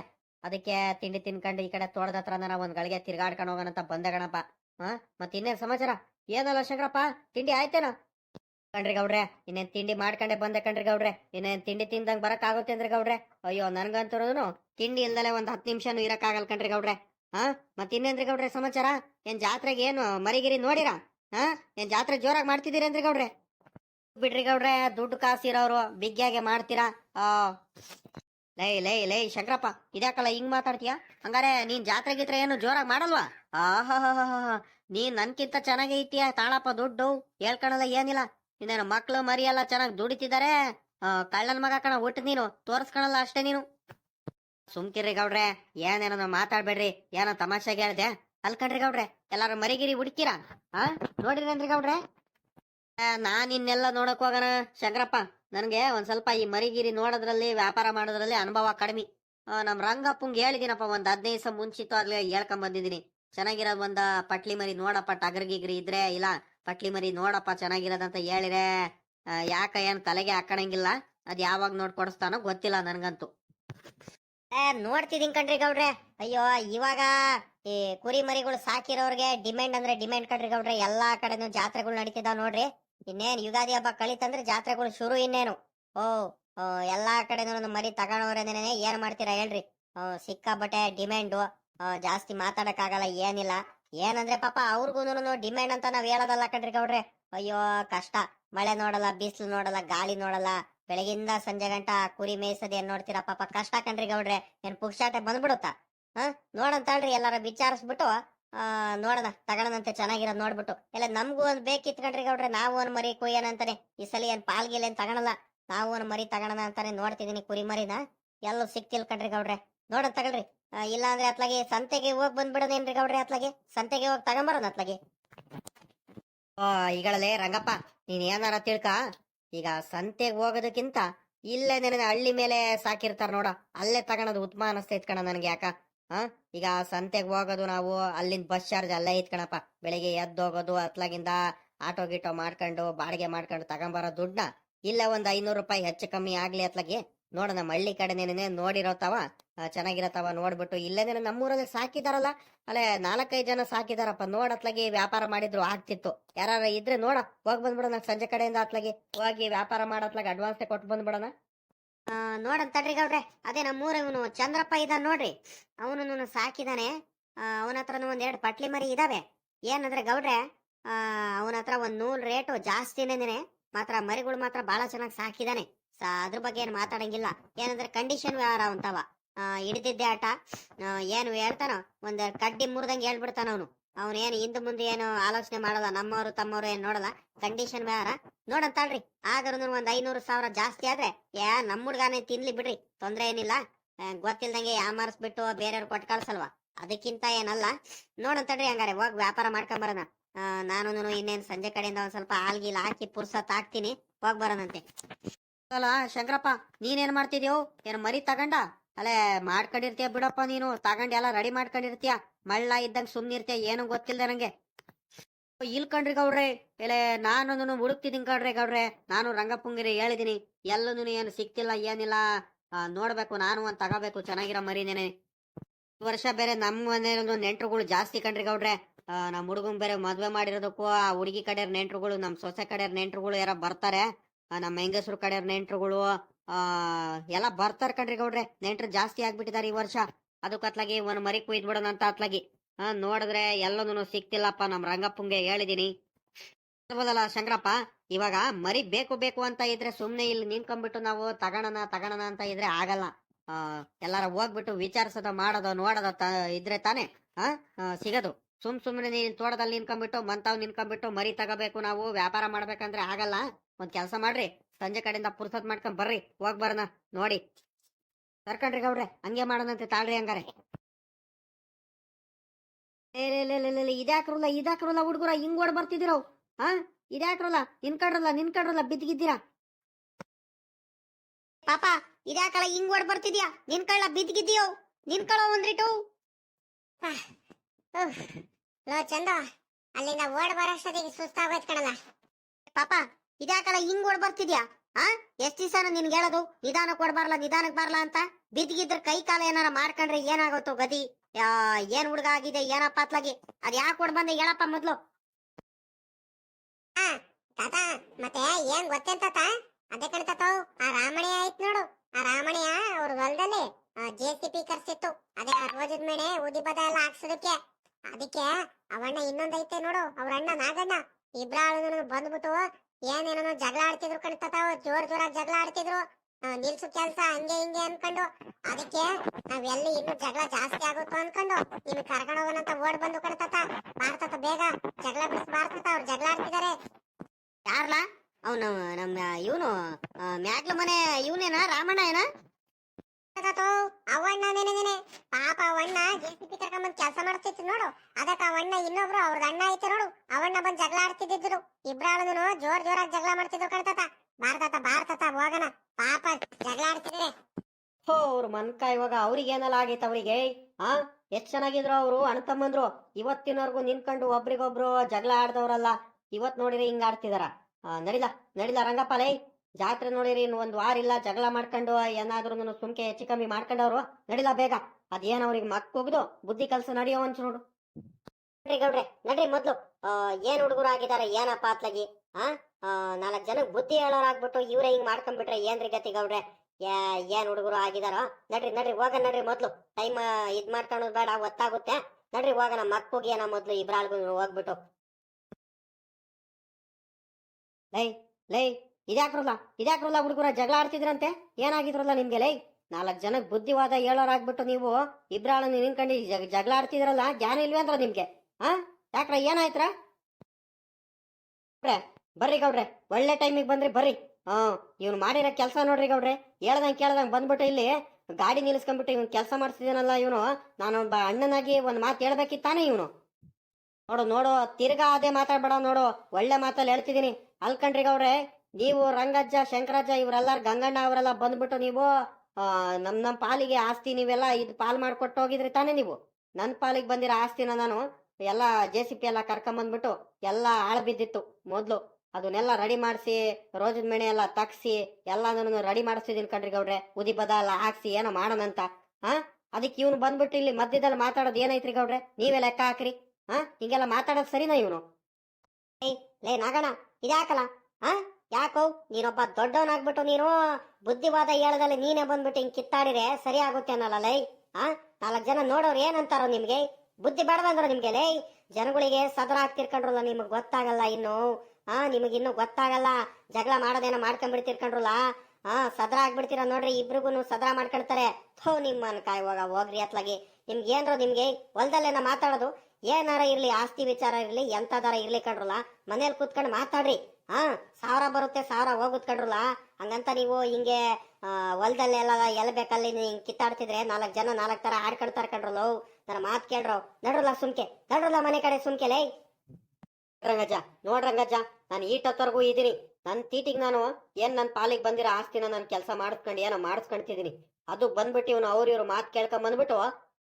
ಅದಕ್ಕೆ ತಿಂಡಿ ತಿನ್ಕೊಂಡು ಈ ಕಡೆ ತೋಟದ ಹತ್ರ ನಾನು ಒಂದ್ ಗಳಿಗೆ ತಿರ್ಗಾಡ್ಕೊಂಡು ಹೋಗೋಣ ಅಂತ ಬಂದೆ ಗಣಪ್ಪ ಹಾ ಮತ್ತೆ ಇನ್ನೇನ್ ಸಮಾಚಾರ? ಏನಲ್ಲ ಶಂಕರಪ್ಪ, ತಿಂಡಿ ಆಯ್ತೇನ? ಕಣ್ರಿ ಗೌಡ್ರೆ, ಇನ್ನೇನ್ ತಿಂಡಿ ಮಾಡ್ಕೊಂಡೆ ಬಂದೆ ಕಣ್ರಿ ಗೌಡ್ರೆ. ಇನ್ನೇನ್ ತಿಂಡಿ ತಿಂದಂಗೆ ಆಗುತ್ತೆ ಅಂದ್ರೆ ಗೌಡ್ರೆ. ಅಯ್ಯೋ ನನ್ಗಂತೂ ತಿಂಡಿ ಇಲ್ದಲೆ ಒಂದ್ ಹತ್ತು ನಿಮಿಷನು ಇರೋಕ್ಕಾಗಲ್ಲ ಕಣ್ರಿ ಗೌಡ್ರೆ. ಹಾ ಮತ್ತೆ ಇನ್ನೇನ್ರಿ ಗೌಡ್ರೆ ಸಮಾಚಾರ? ಏನ್ ಜಾತ್ರೆಗೆ ಏನು ಮರಿಗಿರಿ ನೋಡಿರಾ? ಹಾ ಏನ್ ಜಾತ್ರೆ ಜೋರಾಗಿ ಮಾಡ್ತಿದ್ದೀರೇನ್ರಿ ಗೌಡ್ರೆ? ಬಿಡ್ರಿ ಗೌಡ್ರೆ ದುಡ್ಡು ಕಾಸಿರೋರು ಬಿಗ್ಯಾಗೆ ಮಾಡ್ತೀರಾ? ಆ. ಲೈ ಲೈ ಲೈ ಶಂಕರಪ್ಪ ಇದ್ಯಾಕಲ್ಲ ಹಿಂಗ್ ಮಾತಾಡ್ತೀಯ? ಹಂಗಾರೆ ನೀನ್ ಜಾತ್ರೆ ಗೀತ್ರೆ ಏನು ಜೋರಾಗಿ ಮಾಡಲ್ವಾ? ಆಹಾ ನೀನ್ ನನ್ಕಿಂತ ಚೆನ್ನಾಗಿ ಇತ್ತೀಯ ತಾಳಪ್ಪ ದುಡ್ಡು? ಹೇಳ್ಕೊಳಲ್ಲ ಏನಿಲ್ಲ. ಇನ್ನೇನು ಮಕ್ಳು ಮರಿ ಎಲ್ಲ ಚೆನ್ನಾಗಿ ದುಡಿತಿದ್ದಾರೆ ಕಳ್ಳನ ಮಗ ಕಣ ಒಟ್ಟು ನೀನು. ತೋರಿಸ್ಕೊಳಲ್ಲ ಅಷ್ಟೇ ನೀನು. ಸುಮ್ಕಿರ್ರಿ ಗೌಡ್ರೆ ಏನೇನೋ ಮಾತಾಡ್ಬೇಡ್ರಿ. ಏನೋ ತಮಾಷೆಗೆ ಹೇಳ್ದೆ. ಅಲ್ಕಂಡ್ರಿ ಗೌಡ್ರೆ ಎಲ್ಲಾರು ಮರಿಗಿರಿ ಹುಡುಕಿರಾ? ಹಾ ನೋಡಿರೇನ್ರಿ ಗೌಡ್ರೆ. ಆ, ನಾನ್ ಇನ್ನೆಲ್ಲ ನೋಡಕ್ ಹೋಗೋಣ ಶಂಕರಪ್ಪ, ನನಗೆ ಒಂದ್ ಸ್ವಲ್ಪ ಈ ಮರಿಗಿರಿ ನೋಡೋದ್ರಲ್ಲಿ, ವ್ಯಾಪಾರ ಮಾಡೋದ್ರಲ್ಲಿ ಅನುಭವ ಕಡಿಮೆ. ನಮ್ ರಂಗಪ್ಪಂಗ್ ಹೇಳಿದಿನಪ್ಪ ಒಂದ್ ಹದಿನೈದು ದಿವಸ ಮುಂಚಿತವಾಗ್ಲೇ ಹೇಳ್ಕೊಂಡ್ ಬಂದಿದ್ದೀನಿ. ಚೆನ್ನಾಗಿರೋದ್ ಒಂದ ಪಟ್ಲಿ ಮರಿ ನೋಡಪ್ಪ ಟಗರ್ಗಿಗ್ರಿ ಇದ್ರೆ, ಇಲ್ಲ ಪಟ್ಲಿ ಮರಿ ನೋಡಪ್ಪ ಚೆನ್ನಾಗಿರೋದಂತ ಹೇಳಿರೆ. ಯಾಕ ಏನ್ ತಲೆಗೆ ಹಾಕಣಂಗಿಲ್ಲ, ಅದ್ ಯಾವಾಗ ನೋಡ್ ಕೊಡಿಸ್ತಾನೋ ಗೊತ್ತಿಲ್ಲ ನನ್ಗಂತೂ. ನೋಡ್ತಿದೀನಿ ಕಣ್ರಿ ಗೌಡ್ರೆ. ಅಯ್ಯೋ, ಇವಾಗ ಈ ಕುರಿ ಮರಿಗಳು ಸಾಕಿರೋರ್ಗೆ ಡಿಮ್ಯಾಂಡ್ ಅಂದ್ರೆ ಡಿಮ್ಯಾಂಡ್ ಕಣ್ರಿ ಗೌಡ್ರೆ. ಎಲ್ಲಾ ಕಡೆನೂ ಜಾತ್ರೆಗಳು ನಡೀತಿದಾವ್ ನೋಡ್ರಿ. ಇನ್ನೇನ್ ಯುಗಾದಿ ಹಬ್ಬ ಕಳಿತಂದ್ರೆ ಜಾತ್ರೆಗಳು ಶುರು ಇನ್ನೇನು. ಓ ಎಲ್ಲಾ ಕಡೆನೂ ಮರಿ ತಗೊಂಡವ್ರೇನೇನೆ ಏನ್ ಮಾಡ್ತೀರಾ ಹೇಳ್ರಿ. ಓ, ಸಿಕ್ಕಾಬಟ್ಟೆ ಡಿಮ್ಯಾಂಡು ಜಾಸ್ತಿ ಮಾತಾಡಕ್ಕಾಗಲ್ಲ ಏನಿಲ್ಲ. ಏನಂದ್ರೆ ಪಾಪ ಅವ್ರಿಗೂ ಡಿಮ್ಯಾಂಡ್ ಅಂತ ನಾವ್ ಹೇಳೋದಲ್ಲ ಕಣ್ರಿ ಗೌಡ್ರೆ. ಅಯ್ಯೋ ಕಷ್ಟ. ಮಳೆ ನೋಡಲ್ಲ ಬಿಸಿಲು ನೋಡಲ್ಲ ಗಾಳಿ ನೋಡಲ್ಲ. ಬೆಳಗಿಂದ ಸಂಜೆ ಗಂಟ ಕುರಿ ಮೇಯ್ಸದ್ ಏನ್ ನೋಡ್ತೀರಾ ಪಾಪ ಕಷ್ಟ ಕಣ್ರಿ ಗೌಡ್ರೆ. ಏನ್ ಪುಕ್ಷಾಟೆ ಬಂದ್ಬಿಡುತ್ತಾ? ಹ? ನೋಡಂತಾಳ್ರಿ ಎಲ್ಲಾರ ವಿಚಾರಿಸ್ಬಿಟ್ಟು ನೋಡೋಣ ತಗೋಣಂತೆ ಚೆನ್ನಾಗಿರೋದ್ ನೋಡ್ಬಿಟ್ಟು. ಎಲ್ಲ ನಮಗೂ ಒಂದ್ ಬೇಕಿತ್ತು ಕಣ್ರಿ ಗೌಡ್ರೆ, ನಾವು ಒಂದ್ ಮರಿ ಕುಯ್ಯೋಣ ಅಂತಾನೆ. ಈ ಸಲ ಏನ್ ಪಾಲ್ಗಿಲ್ಲ ಏನ್ ತಗೋಣಲ್ಲ ನಾವು ಒಂದ್ ಮರಿ ತಗೋಣ ಅಂತಾನೆ ನೋಡ್ತಿದೀನಿ ಕುರಿ ಮರಿನ. ಎಲ್ಲೂ ಸಿಕ್ತಿಲ್ ಕಣ್ರಿ ಗೌಡ್ರೆ. ನೋಡೋಣ, ತಗೊಳ್ರಿ. ಇಲ್ಲ ಅಂದ್ರೆ ಅತ್ಲಾಗೆ ಸಂತೆಗೆ ಹೋಗ್ ಬಂದ್ಬಿಡೋದೇನ್ರಿ ಗೌಡ್ರಿ ಅತ್ಲಾಗೆ? ಸಂತೆಗೆ ಹೋಗಿ ತಗೊಂಬರೋಣ ಅತ್ಲಾಗೆ? ಓ ರಂಗಪ್ಪ, ನೀನ್ ಏನಾರ ತಿಳ್ಕ. ಈಗ ಸಂತೆಗೆ ಹೋಗೋದಕ್ಕಿಂತ ಇಲ್ಲೇ ನೆನೆ ಹಳ್ಳಿ ಮೇಲೆ ಸಾಕಿರ್ತಾರ ನೋಡ. ಅಲ್ಲೇ ತಗೊಳೋದು ಉತ್ತಮ ಅನಸ್ತೈತ್ ಕಣ ನನ್ಗೆ ಯಾಕ? ಹಾ ಈಗ ಸಂತೆಗೆ ಹೋಗೋದು ನಾವು, ಅಲ್ಲಿಂದ ಬಸ್ ಚಾರ್ಜ್ ಅಲ್ಲೇ ಐತ್ ಕಣಪ್ಪ. ಬೆಳಿಗ್ಗೆ ಎದ್ದೋಗೋದು ಅತ್ಲಾಗಿಂದ ಆಟೋ ಗೀಟೋ ಮಾಡ್ಕೊಂಡು, ಬಾಡಿಗೆ ಮಾಡ್ಕೊಂಡು ತಗೊಂಬರೋ ದುಡ್ಡನ್ನ ಇಲ್ಲ ಒಂದ್ ಐನೂರು ರೂಪಾಯಿ ಹೆಚ್ಚು ಕಮ್ಮಿ ಆಗ್ಲಿ ಅತ್ಲಾಗೆ. ನೋಡ, ನಮ್ಮ ಹಳ್ಳಿ ಕಡೆ ನೆನೆ ನೋಡಿರೋತಾವ ಚೆನ್ನಾಗಿರತ್ತವ ನೋಡ್ಬಿಟ್ಟು ಇಲ್ಲೇನೆ ನಮ್ಮೂರಲ್ಲಿ ಸಾಕಿದಾರಲ್ಲ. ಅಲ್ಲೇ ನಾಲ್ಕೈದು ಜನ ಸಾಕಿದಾರಪ್ಪ ನೋಡತ್ಲಾಗಿ ವ್ಯಾಪಾರ ಮಾಡಿದ್ರು, ಆಗ್ತಿತ್ತು. ಯಾರು ಇದ್ರೆ ನೋಡ, ಹೋಗ್ ಬಂದ್ಬಿಡೋಣ ಸಂಜೆ ಕಡೆಯಿಂದ ಅತ್ಲಾಗಿ. ಹೋಗಿ ವ್ಯಾಪಾರ ಮಾಡತ್ಲಾಗ ಅಡ್ವಾನ್ಸ್ ಕೊಟ್ಟು ಬಂದ್ಬಿಡೋಣ. ನೋಡಂತ ತಡ್ರಿ ಗೌಡ್ರೆ. ಅದೇ ನಮ್ಮೂರ ಇವನು ಚಂದ್ರಪ್ಪ ಇದ್ದಾನೆ ನೋಡ್ರಿ. ಅವನು ಸಾಕಿದಾನೆ. ಅವನ ಹತ್ರನು ಒಂದ್ ಎರಡು ಪಟ್ಲಿ ಮರಿ ಇದಾವೆ. ಏನಂದ್ರೆ ಗೌಡ್ರೆ ಅವನ ಹತ್ರ ಒಂದ್ ನೂಲ್ ರೇಟು ಜಾಸ್ತಿನೇನೆ ಮಾತ್ರ ಮರಿಗಳು ಮಾತ್ರ ಬಹಳ ಚೆನ್ನಾಗಿ ಸಾಕಿದಾನೆ. ಅದ್ರ ಬಗ್ಗೆ ಏನು ಮಾತಾಡಂಗಿಲ್ಲ. ಏನಂದ್ರೆ ಕಂಡೀಷನ್ ವ್ಯವಹಾರ ಅಂತವ. ಹಿಡಿದಿದ್ದೆ ಆಟ. ಏನು ಹೇಳ್ತಾನೋ, ಒಂದ್ ಕಡ್ಡಿ ಮುರಿದಂಗೆ ಹೇಳ್ಬಿಡ್ತಾನ ಅವನು ಅವನೇನು ಹಿಂದೆ ಮುಂದೆ ಏನು ಆಲೋಚನೆ ಮಾಡಲ್ಲ, ನಮ್ಮವರು ತಮ್ಮವರು ಏನು ನೋಡಲ್ಲ ಕಂಡೀಷನ್ ವ್ಯವಹಾರ ನೋಡಂತಾಳ್ರಿ ಆದ್ರೂ ಒಂದ್ ಐನೂರು ಸಾವಿರ ಜಾಸ್ತಿ ಆದ್ರೆ ಯಾ ನಮ್ಮ ಹುಡ್ಗಾನೆ ತಿನ್ಲಿ ಬಿಡ್ರಿ, ತೊಂದ್ರೆ ಏನಿಲ್ಲ. ಗೊತ್ತಿಲ್ದಂಗೆ ಯಾಮಾರಿಸ್ಬಿಟ್ಟು ಬೇರೆಯವ್ರು ಕೊಟ್ಟು ಕಳ್ಸಲ್ವಾ? ಅದಕ್ಕಿಂತ ಏನಲ್ಲ. ನೋಡಂತಾಳ್ರಿ ಹಂಗಾರೆ, ಹೋಗ್ ವ್ಯಾಪಾರ ಮಾಡ್ಕೊಂಬರೋಣ. ನಾನು ಇನ್ನೇನು ಸಂಜೆ ಕಡೆಯಿಂದ ಒಂದ್ ಸ್ವಲ್ಪ ಆಲ್ಗಿಲ್ ಹಾಕಿ ಪುರ್ಸತ್ ಹಾಕ್ತೀನಿ, ಹೋಗ್ ಬರೋಣಂತೆ. ಅಲ್ಲ ಶಂಕರಪ್ಪ, ನೀನೇನ್ ಮಾಡ್ತಿದ್ಯೋ? ಏನ್ ಮರಿ ತಗಂಡ? ಅಲ್ಲೇ ಮಾಡ್ಕೊಂಡಿರ್ತೀಯ ಬಿಡಪ್ಪ ನೀನು. ತಗೊಂಡ್ ಎಲ್ಲ ರೆಡಿ ಮಾಡ್ಕೊಂಡಿರ್ತೀಯ. ಮಳ್ಳ ಇದ್ದಂಗ ಸುಮ್ನಿರ್ತೀಯ ಏನು ಗೊತ್ತಿಲ್ದೆ ನಂಗೆ. ಇಲ್ ಕಣ್ರಿ ಗೌಡ್ರೆ, ಎಲೆ ನಾನು ಹುಡುಕ್ತಿದ್ದೀನಿ ಕಣ್ರಿ ಗೌಡ್ರೆ, ನಾನು ರಂಗಪ್ಪಂಗಿರಿ ಹೇಳಿದೀನಿ. ಎಲ್ಲೂ ಏನು ಸಿಕ್ತಿಲ್ಲ, ಏನಿಲ್ಲ ನೋಡ್ಬೇಕು ನಾನು ಒಂದ್ ತಗೋಬೇಕು, ಚೆನ್ನಾಗಿರೋ ಮರಿನೇನೆ. ಈ ವರ್ಷ ಬೇರೆ ನಮ್ಮ ಮನೆಯಲ್ಲೂ ನೆಂಟ್ರುಗಳು ಜಾಸ್ತಿ ಕಂಡ್ರಿ ಗೌಡ್ರೆ. ನಮ್ಮ ನಮ್ ಹುಡುಗನ್ ಬೇರೆ ಮದ್ವೆ ಮಾಡಿರೋದಕ್ಕೂ, ಆ ಹುಡುಗಿ ಕಡೆ ನೆಂಟ್ರುಗಳು ನಮ್ಮ ಸೊಸೆ ಕಡೆ ನೆಂಟ್ರುಗಳು ಯಾರೋ ಬರ್ತಾರೆ. ನಮ್ಮ ಹೆಂಗಸರು ಕಡೆ ನೆಂಟ್ರುಗಳು, ಆ, ಎಲ್ಲ ಬರ್ತಾರ ಕಣ್ರಿ ಗೌಡ್ರೆ. ನೆಂಟ್ರು ಜಾಸ್ತಿ ಆಗ್ಬಿಟ್ಟಿದಾರೆ ಈ ವರ್ಷ. ಅದಕ್ಕತ್ಲಾಗಿ ಒಂದ್ ಮರಿ ಕುಯ್ದ್ ಬಿಡೋಣ ಅಂತ ಅತ್ಲಾಗಿ. ಹಾ ನೋಡಿದ್ರೆ ಎಲ್ಲದೂ ಸಿಕ್ತಿಲ್ಲಪ್ಪ ನಮ್ ರಂಗಪ್ಪಂಗೆ ಹೇಳಿದೀನಿ. ಇರ್ಬೋದಲ್ಲ ಶಂಕರಪ್ಪ, ಇವಾಗ ಮರಿ ಬೇಕು ಬೇಕು ಅಂತ ಇದ್ರೆ ಸುಮ್ನೆ ಇಲ್ಲಿ ನಿಂತ್ಕೊಂಡ್ಬಿಟ್ಟು ನಾವು ತಗೋಣ ತಗೋಣ ಅಂತ ಇದ್ರೆ ಆಗಲ್ಲ. ಆ, ಎಲ್ಲಾರ ಹೋಗ್ಬಿಟ್ಟು ವಿಚಾರಿಸೋದ, ಮಾಡೋದು, ನೋಡೋದ ಇದ್ರೆ ತಾನೆ, ಆ ಸಿಗದು. ಸುಮ್ ಸುಮ್ನೆ ನೀನ್ ತೋಟದಲ್ಲಿ ನಿನ್ಕೊಂಡ್ಬಿಟ್ಟು ಮಂತಾವ್ ನಿನ್ಕೊಂಡ್ಬಿಟ್ಟು ಮರಿ ತಗೋಬೇಕು ನಾವು, ವ್ಯಾಪಾರ ಮಾಡ್ಬೇಕಂದ್ರೆ ಆಗಲ್ಲ. ಒಂದ್ ಕೆಲಸ ಮಾಡ್ರಿ, ಸಂಜೆ ಕಡೆಯಿಂದ ಪುರ್ಸತ್ ಮಾಡ್ಕೊಂಡ್ ಬರ್ರಿ, ಹೋಗ್ ಬರೋಣ, ನೋಡಿ. ಕರ್ಕಂಡ್ರಿ ಗೌಡ್ರೆ, ಹಂಗೆ ಮಾಡೋಣಂತೆ ತಾಳ್ರಿ ಹಂಗಾರೆ. ಇದಾಕ್ರಲ್ಲ ಇದ್ಯಾಕ್ರಲ್ಲ ಇದ್ಯಾಕ್ರಲ್ಲ ಹುಡುಗರ, ಹಿಂಗ್ ಓಡ್ ಬರ್ತಿದಿರೋ ಹಾ? ಇದ್ಯಾಕ್ರಲ್ಲ ನಿನ್ಕಡ್ರಲ್ಲ ನಿನ್ಕಡ್ರಲ್ಲ ಬಿದ್ಗಿದ್ದೀರಾ ಪಾಪ ಇದ್ಯಾಕಲ್ಲ ಹಿಂಗ್ ಓಡ್ ಬರ್ತಿದ್ಯಾ ನಿನ್ ಕಳ್ಳ ಬಿದ್ಗಿದ್ಯೋ ನಿನ್ ಕಳ ಒಂದ್ರಿಟು? ಲೋ ಚಂದ ಅಲ್ಲಿಂದ ಓಡ್ ಬರೋಷ್ಟೊತ್ತಿಗೆ ಸುಸ್ತಾಗೋಯ್ತು ಕಣಲ್ಲ. ಪಾಪ ಇದ್ಯಾಕಲ್ಲ ಹಿಂಗ್ ಓಡ್ ಬರ್ತಿದ್ಯಾ? ಆ? ಎಷ್ಟ್ ದಿವಸ ನಿನ್ಗೆ ಹೇಳೋದು ನಿಧಾನಕ್ ಕೊಡ್ಬಾರ್ಲ ನಿಧಾನಕ್ ಬಾರ್ಲ ಅಂತ? ಬಿದ್ಗಿದ್ರ ಕೈ ಕಾಲ ಏನಾರ ಮಾಡ್ಕೊಂಡ್ರೆ ಏನಾಗುತ್ತೋ ಗದಿ ಏನ್ ಹುಡ್ಗ ಆಗಿದೆ ಏನಪ್ಪ ಅತ್ಲಾಗಿ ಅದ್ ಯಾಕೆ ಓಡ್ ಬಂದೆ ಹೇಳಪ್ಪ ಮೊದ್ಲು. ತಾತ, ಮತ್ತೆ ಏನ್ ಗೊತ್ತೇನ್ ತಾತ? ಅದೇ ಕಣ ತಾತ, ಆ ರಾಮಣಿಯ ಆಯ್ತ್ ನೋಡು. ಆ ರಾಮಣಿಯ ಅವ್ರ ಹೊಲದಲ್ಲಿ ಜೆ ಸಿ ಪಿ ಕರ್ಸಿತ್ತು. ಅದೇ ಆ ರೋಜದ ಮೇಲೆ ಉದಿ ಬದ ಎಲ್ಲ ಹಾಕ್ಸೋದಕ್ಕೆ. ಅದಕ್ಕೆ ಅವಣ್ಣ ಇನ್ನೊಂದೈತೆ ನೋಡು, ಅವ್ರ ಅಣ್ಣ ನಾಗಣ್ಣ. ಇಬ್ರಾಳು ಬಂದ್ಬಿಟ್ಟು ಏನೇನೋ ಜಗಳ ಆಡ್ತಿದ್ರು ಕಣ್ತಾತ ಜೋರ್ ಜೋರಾಗಿ ಜಗಳ ಆಡ್ತಿದ್ರು. ನಿಲ್ಸು ಕೆಲ್ಸ ಹಂಗೆ ಹಿಂಗೆ ಅನ್ಕೊಂಡು, ಅದಕ್ಕೆ ನಾವೆಲ್ಲ ಇನ್ನು ಜಗಳ ಜಾಸ್ತಿ ಆಗುತ್ತೋ ಅನ್ಕೊಂಡು ನಿಮ್ಗೆ ಕರ್ಕೊಂಡು ಹೋಗೋಣ ಅಂತ ಓಡ್ ಬಂದು ಕಣ್ತಾತ ಮಾಡ್ತಾತ ಬೇಗ ಜಗಳ ಬಿಡಿಸ್ ಮಾಡ್ತಾತ ಅವ್ರು ಜಗಳ ಆಡ್ತಿದಾರೆ. ಯಾರ್ಲಾ? ಅವನು ನಮ್ಮ, ಇವನು ಮ್ಯಾಗ್ಲ ಮನೆ, ಇವನೇನಾ? ರಾಮಣ್ಣ ಏನ? ಅವಣ್ಣ ನೆನೆನೆ ಪಾಪ ಅವಣ್ಣ ಜೆಸಿಪಿ ಕರ್ಕೊಂಡ್ ಕೆಲಸ ಮಾಡ್ತಿತ್ತು ನೋಡು. ಅದಕ್ಕ ಅವಣ್ಣ ಇನ್ನೊಬ್ರು, ಅವ್ರದ್ ಅಣ್ಣ ಐತೆ ನೋಡು. ಅವಣ್ಣ ಬಂದ್ ಜಗಳ ಆಡ್ತಿದ್ದಿದ್ರು. ಇಬ್ರಾಳನು ಜೋರ್ ಜೋರಾಗಿ ಜಗಳ ಮಾಡ್ತಿದ್ರು ಕಣ್ತಾತ ಭಾರತತ ಭಾರತತ ಹೋಗಣ. ಪಾಪ ಜಗಳ ಆಡ್ತಿದ್ರೆ. ಹೋ, ಅವ್ರ ಮನ್ಕ ಇವಾಗ ಅವ್ರಿಗೆ ಏನಲ್ಲ ಆಗೈತೆ ಅವರಿಗೆ? ಆ? ಎಷ್ಟ್ ಚೆನ್ನಾಗಿದ್ರು ಅವರು, ಅಣ್ಣ ತಮ್ಮಂದ್ರು. ಇವತ್ತಿನವರೆಗೂ ನಿನ್ಕೊಂಡು ಒಬ್ರಿಗೊಬ್ರು ಜಗಳ ಆಡ್ದವ್ರಲ್ಲ. ಇವತ್ ನೋಡಿರಿ ಹಿಂಗ ಆಡ್ತಿದಾರ. ನಡಿಲ ನಡಿಲ ರಂಗಪ್ಪ ಲೇ. ಜಾತ್ರೆ ನೋಡಿರಿ, ಇನ್ನು ಒಂದು ವಾರ ಇಲ್ಲ, ಜಗಳ ಮಾಡ್ಕೊಂಡು ಏನಾದ್ರೂ ಸುಮ್ಕೆ ಹೆಚ್ಚು ಕಮ್ಮಿ ಮಾಡ್ಕೊಂಡವ್ರು, ನಡಿಲ ಬೇಗ. ಅದೇನ ಅವ್ರಿಗೆ ಮಕ್ ಹೋಗ್ದು ಬುದ್ಧಿ ಕಲ್ಸ ನಡಿಯೋ ಅಂತ ನೋಡು ಗೌಡ್ರೆ, ನಡ್ರಿ ಮೊದ್ಲು. ಏನ್ ಹುಡುಗರು ಆಗಿದಾರೆ ಏನಪ್ಪ ಅತ್ಲಾಗಿ? ಆ ನಾಲ್ಕು ಜನ ಬುದ್ಧಿ ಹೇಳೋರಾಗ್ಬಿಟ್ಟು ಇವ್ರೆ ಹಿಂಗ್ ಮಾಡ್ಕೊಂಡ್ಬಿಟ್ರೆ ಏನ್ರಿ ಗತಿ ಗೌಡ್ರೆ? ಏನ್ ಹುಡುಗರು ಆಗಿದಾರೋ? ನಡ್ರಿ ನಡ್ರಿ, ಹೋಗ ನಡ್ರಿ ಮೊದ್ಲು. ಟೈಮ್ ಇದ್ ಮಾಡ್ಕೊಳ್ಳೋದು ಬೇಡ, ಗೊತ್ತಾಗುತ್ತೆ. ನಡ್ರಿ ಹೋಗೋಣ ಮಕ್ ಏನ ಮೊದ್ಲು ಇಬ್ರಾಳ್ಗು ಹೋಗ್ಬಿಟ್ಟು. ಲೈ ಲೈ. ಇದ್ಯಾಕ್ರಲ್ಲ? ಇದ್ಯಾಕ್ರಲ್ಲ ಹುಡುಗರ ಜಗಳ ಆಡ್ತಿದ್ರಂತೆ? ಏನಾಗಿದ್ರಲ್ಲ ನಿಮ್ಗೆ ಲೈ? ನಾಲ್ಕು ಜನಕ್ಕೆ ಬುದ್ಧಿವಾದ ಹೇಳೋರಾಗ್ಬಿಟ್ಟು ನೀವು ಇಬ್ರಾಳ ನಿನ್ಕಂಡು ಜಗ ಜಗಳ ಆಡ್ತಿದ್ರಲ್ಲ, ಜ್ಞಾನ ಇಲ್ವೇ ಅಂದ್ರ ನಿಮ್ಗೆ? ಹಾ ಯಾಕ್ರ, ಏನಾಯ್ತ್ರ? ಬರ್ರಿ ಗೌಡ್ರೆ, ಒಳ್ಳೆ ಟೈಮಿಗೆ ಬಂದ್ರಿ, ಬರ್ರಿ. ಹಾ, ಇವ್ನು ಮಾಡಿರೋ ಕೆಲಸ ನೋಡ್ರಿ ಗೌಡ್ರೆ, ಹೇಳ್ದಂಗೆ ಕೇಳ್ದಂಗೆ ಬಂದ್ಬಿಟ್ಟು ಇಲ್ಲಿ ಗಾಡಿ ನಿಲ್ಲಿಸ್ಕೊಂಡ್ಬಿಟ್ಟು ಇವ್ನು ಕೆಲಸ ಮಾಡ್ತಿದ್ದಾನಲ್ಲ ಇವನು. ನಾನೊಬ್ಬ ಅಣ್ಣನಾಗಿ ಒಂದು ಮಾತು ಹೇಳ್ಬೇಕಿತ್ತಾನೆ ಇವನು. ನೋಡು ನೋಡು, ತಿರ್ಗಾ ಅದೇ ಮಾತಾಡ್ಬೇಡ ನೋಡು, ಒಳ್ಳೆ ಮಾತಲ್ಲಿ ಹೇಳ್ತಿದ್ದೀನಿ. ಅಲ್ಕಂಡ್ರಿ ಗೌಡ್ರೆ ನೀವು ರಂಗಜ್ಜ, ಶಂಕರಜ್ಜ ಇವರೆಲ್ಲ ಗಂಗಣ್ಣ ಅವರೆಲ್ಲ ಬಂದ್ಬಿಟ್ಟು ನೀವು ನಮ್ ನಮ್ ಪಾಲಿಗೆ ಆಸ್ತಿ ನೀವೆಲ್ಲ ಇದು ಪಾಲ್ ಮಾಡ್ಕೊಟ್ಟು ಹೋಗಿದ್ರಿ ತಾನೇ ನೀವು. ನನ್ನ ಪಾಲಿಗೆ ಬಂದಿರೋ ಆಸ್ತಿನ ನಾನು ಎಲ್ಲ ಜೆ ಸಿ ಪಿ ಎಲ್ಲ ಕರ್ಕೊಂಬಂದ್ಬಿಟ್ಟು ಎಲ್ಲ ಆಳ ಬಿದ್ದಿತ್ತು ಮೊದ್ಲು. ಅದನ್ನೆಲ್ಲ ರೆಡಿ ಮಾಡಿಸಿ, ರೋಜದ ಮೆಣೆ ಎಲ್ಲ ತಗ್ಸಿ ಎಲ್ಲಾನು ರೆಡಿ ಮಾಡಿಸ್ತಿದ್ದೀನಿ ಕಣ್ರಿ ಗೌಡ್ರೆ. ಉದಿ ಬದ ಎಲ್ಲ ಹಾಕ್ಸಿ, ಏನೋ ಮಾಡೋಣಂತ ಹಾ ಅದಕ್ಕೆ ಇವನು ಬಂದ್ಬಿಟ್ಟು ಇಲ್ಲಿ ಮಧ್ಯದಲ್ಲಿ ಮಾತಾಡೋದು ಏನೈತ್ರಿ ಗೌಡ್ರೆ? ನೀವೇ ಲೆಕ್ಕ ಹಾಕ್ರಿ. ಹಾ ಹಿಂಗೆಲ್ಲ ಮಾತಾಡೋದು ಸರಿನಾ ಇವನು? ಲೇ ನಾಗಣ್ಣ ಇದಾಕಲ್ಲ ಆ? ಯಾಕೋ ನೀನೊಬ್ಬ ದೊಡ್ಡವನಾಗ್ಬಿಟ್ಟು ನೀನು ಬುದ್ಧಿವಾದ ಹೇಳದಲ್ಲಿ ನೀನೇ ಬಂದ್ಬಿಟ್ಟು ಹಿಂಗ್ ಕಿತ್ತಾಡಿರೆ ಸರಿ ಆಗುತ್ತೆ ಅನ್ನಲ್ಲ ಲೈ? ಆ? ನಾಲ್ಕು ಜನ ನೋಡೋರು ಏನಂತಾರೋ ನಿಮ್ಗೆ? ಬುದ್ಧಿ ಬೇಡವಂದ್ರ ನಿಮ್ಗೆ ಲೈ? ಜನಗಳಿಗೆ ಸದರ ಆಗ್ತಿರ್ಕೊಂಡ್ರಲ್ಲ, ನಿಮಗ್ ಗೊತ್ತಾಗಲ್ಲ ಇನ್ನು. ಆ, ನಿಮಗ್ ಇನ್ನು ಗೊತ್ತಾಗಲ್ಲ. ಜಗಳ ಮಾಡೋದೇನೋ ಮಾಡ್ಕೊಂಡ್ಬಿಡ್ತಿರ್ಕೊಂಡ್ರಲ್ಲ. ಆ, ಸದರ ಆಗ್ಬಿಡ್ತೀರ ನೋಡ್ರಿ ಇಬ್ರಿಗೂ ಸದರ ಮಾಡ್ಕೊಳ್ತಾರೆ ಥೋ ನಿಮ್ಮ ಕಾಯುವಾಗ ಹೋಗ, ಹೋಗ್ರಿ ಅತ್ಲಾಗಿ. ನಿಮ್ಗೆ ಏನ್ರೋ ನಿಮ್ಗೆ? ಹೊಲ್ದಲ್ಲೇನ ಮಾತಾಡೋದು? ಏನಾರ ಇರ್ಲಿ, ಆಸ್ತಿ ವಿಚಾರ ಇರ್ಲಿ ಎಂತದಾರ ಇರ್ಲಿ ಕಣ್ರಲ್ಲ ಮನೇಲಿ ಕೂತ್ಕೊಂಡು ಮಾತಾಡ್ರಿ. ಹಾ, ಸಾವಿರ ಬರುತ್ತೆ, ಸಾವಿರ ಹೋಗುತ್ ಕಣ್ರಲ್ಲ ಹಂಗಂತ ನೀವು ಹಿಂಗೆ ಹೊಲ್ದಲ್ಲೆಲ್ಲ ಎಲ್ ಬೇಕಲ್ಲಿ ಹಿಂಗ್ ಕಿತ್ತಾಡ್ತಿದ್ರೆ ನಾಲ್ಕು ಜನ ನಾಲ್ಕು ತರ ಆಡ್ಕೊಳ್ತಾರ ಕಣ್ರಲ್ಲ ನನ್ನ ಮಾತ್ ಕೇಳ್ರೋ. ನಡ್ರಲ್ಲ ಸುಮ್ಕೆ, ನಡ್ರಲ್ಲ ಮನೆ ಕಡೆ ಸುಮ್ಕೆ, ಲೇ. ರಂಗಜ್ಜ ನೋಡ್ರಂಗಜ್ಜ ನಾನು ಈಟತ್ತವರೆಗೂ ಇದೀನಿ. ನನ್ನ ತೀಟಿಗೆ ನಾನು ಏನ್ ನನ್ನ ಪಾಲಿಗೆ ಬಂದಿರೋ ಆಸ್ತಿನ ನಾನು ಕೆಲಸ ಮಾಡಿಸ್ಕೊಂಡು, ಏನೋ ಮಾಡಿಸ್ಕೊಂತಿದ್ದೀನಿ ಅದು ಬಂದ್ಬಿಟ್ಟು ಇವನು ಅವ್ರ ಇವ್ರು ಮಾತು ಕೇಳ್ಕೊಂಡ್ ಬಂದ್ಬಿಟ್ಟು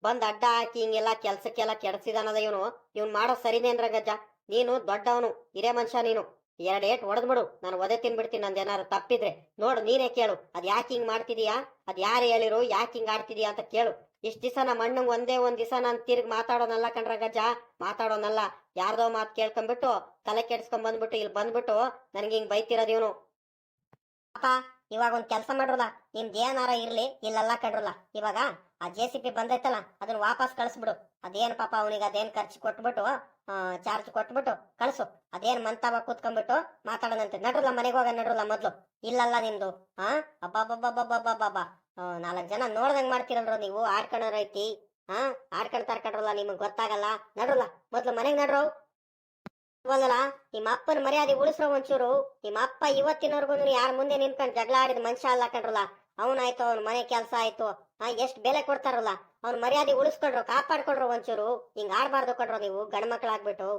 ಬಂದ್ ಅಡ್ಡ ಹಾಕಿ ಹಿಂಗೆಲ್ಲ ಕೆಲ್ಸಕ್ಕೆಲ್ಲ ಕೆಡಿಸಿದಾನದ ಇವನು. ಇವ್ನು ಮಾಡೋ ಸರಿನೇನ್ ರಂಗಜ್ಜ ನೀನು ದೊಡ್ಡವನು, ಹಿರೇ ಮನುಷ್ಯ ನೀನು. ಎರಡ್ ಏಟ್ ಹೊಡೆದ್ಬಿಡು, ನಾನು ಒದೆ ತಿನ್ಬಿಡ್ತೀನಿ ನಂದು ಏನಾರು ತಪ್ಪಿದ್ರೆ. ನೋಡು, ನೀನೇ ಕೇಳು, ಅದ್ ಯಾಕೆ ಹಿಂಗ್ ಮಾಡ್ತಿದೀಯಾ? ಅದ್ ಯಾರು ಹೇಳಿರು, ಯಾಕೆ ಹಿಂಗ್ ಆಡ್ತಿದೀಯಾ ಅಂತ ಕೇಳು. ಇಷ್ಟ ದಿವಸ ನಮ್ಮ ಅಣ್ಣಂಗ್ ಒಂದೇ ಒಂದ್ ದಿವಸ ನಾನು ತಿರ್ಗಿ ಮಾತಾಡೋನಲ್ಲ ಕಣ್ರ ಗಜ್ಜ? ಮಾತಾಡೋನಲ್ಲ. ಯಾರ್ದೋ ಮಾತು ಕೇಳ್ಕೊಂಡ್ಬಿಟ್ಟು, ತಲೆ ಕೆಡ್ಸ್ಕೊಂಡ್ ಬಂದ್ಬಿಟ್ಟು ಇಲ್ಲಿ ಬಂದ್ಬಿಟ್ಟು, ನನಗೆ ಹಿಂಗ್ ಬೈತಿರೋದು ಇವನು. ಇವಾಗ ಒಂದ್ ಕೆಲಸ ಮಾಡ್ರಲ್ಲ, ನಿಮ್ದು ಏನಾರ ಇರ್ಲಿ, ಇಲ್ಲೆಲ್ಲ ಕಡ್ರಲ್ಲ ಇವಾಗ ಆ ಜೆ ಸಿ ಪಿ ಬಂದೈತಲ್ಲ, ಅದನ್ನ ವಾಪಸ್ ಕಳಿಸ್ಬಿಡು. ಅದೇನ್ ಪಾಪ ಅವನಿಗೆ ಅದೇನ್ ಖರ್ಚು ಕೊಟ್ಬಿಟ್ಟು ಚಾರ್ಜ್ ಕೊಟ್ಬಿಟ್ಟು ಕಳ್ಸು. ಅದೇನ್ ಮಂತಾವ ಕೂತ್ಕೊಂಡ್ಬಿಟ್ಟು ಮಾತಾಡೋದಂತೆ ನಡ್ರಲ್ಲ, ಮನೆಗೆ ಹೋಗ, ನಡ್ರಲ್ಲ ಮೊದ್ಲು. ಇಲ್ಲಲ್ಲ ನಿಮ್ದು ಹಾ ಅಬ್ಬಬ್ಬಬ್ಬಬ್ಬಬ್ಬಬ್ಬ ನಾಲ್ಕು ಜನ ನೋಡ್ದಂಗ್ ಮಾಡ್ತೀರಲ್ರ ನೀವು ಆಡ್ಕೊಂಡ್ರೈತಿ ಹಾ ಆಡ್ಕೊಂಡ್ ತರ್ಕೊಂಡ್ರಲ್ಲ ನಿಮಗ್ ಗೊತ್ತಾಗಲ್ಲ. ನಡ್ರಲ್ಲ, ಮೊದ್ಲು ಮನೆಗ್ ನಡ್ರೋ. ಅಲ್ಲಲ್ಲ ನಿಮ್ಮ ಅಪ್ಪನ ಮರ್ಯಾದೆ ಉಳಿಸ್ರೋ ಒಂಚೂರು. ನಿಮ್ಮ ಅಪ್ಪ ಇವತ್ತಿನವರೆಗೂ ಯಾರ ಮುಂದೆ ನಿಂತ್ಕೊಂಡು ಜಗಳ ಆಡಿದ ಮನುಷ್ಯ ಅಲ್ಲ ಕಣ್ರಲ್ಲ. ಅವನಾಯ್ತು ಅವ್ನ ಮನೆ ಕೆಲಸ ಆಯ್ತು. ಎಷ್ಟ್ ಬೆಲೆ ಕೊಡ್ತಾರಲ್ಲ. ಅವ್ನ ಮರ್ಯಾದೆ ಉಳಿಸ್ಕೊಂಡ್ರು, ಕಾಪಾಡ್ಕೊಂಡ್ರು ಒಂಚೂರು. ಹಿಂಗ್ ಆಡ್ಬಾರ್ದು ಕೊಡ್ರು ನೀವು ಗಂಡ್ ಮಕ್ಳಾಗ್ಬಿಟ್ಟು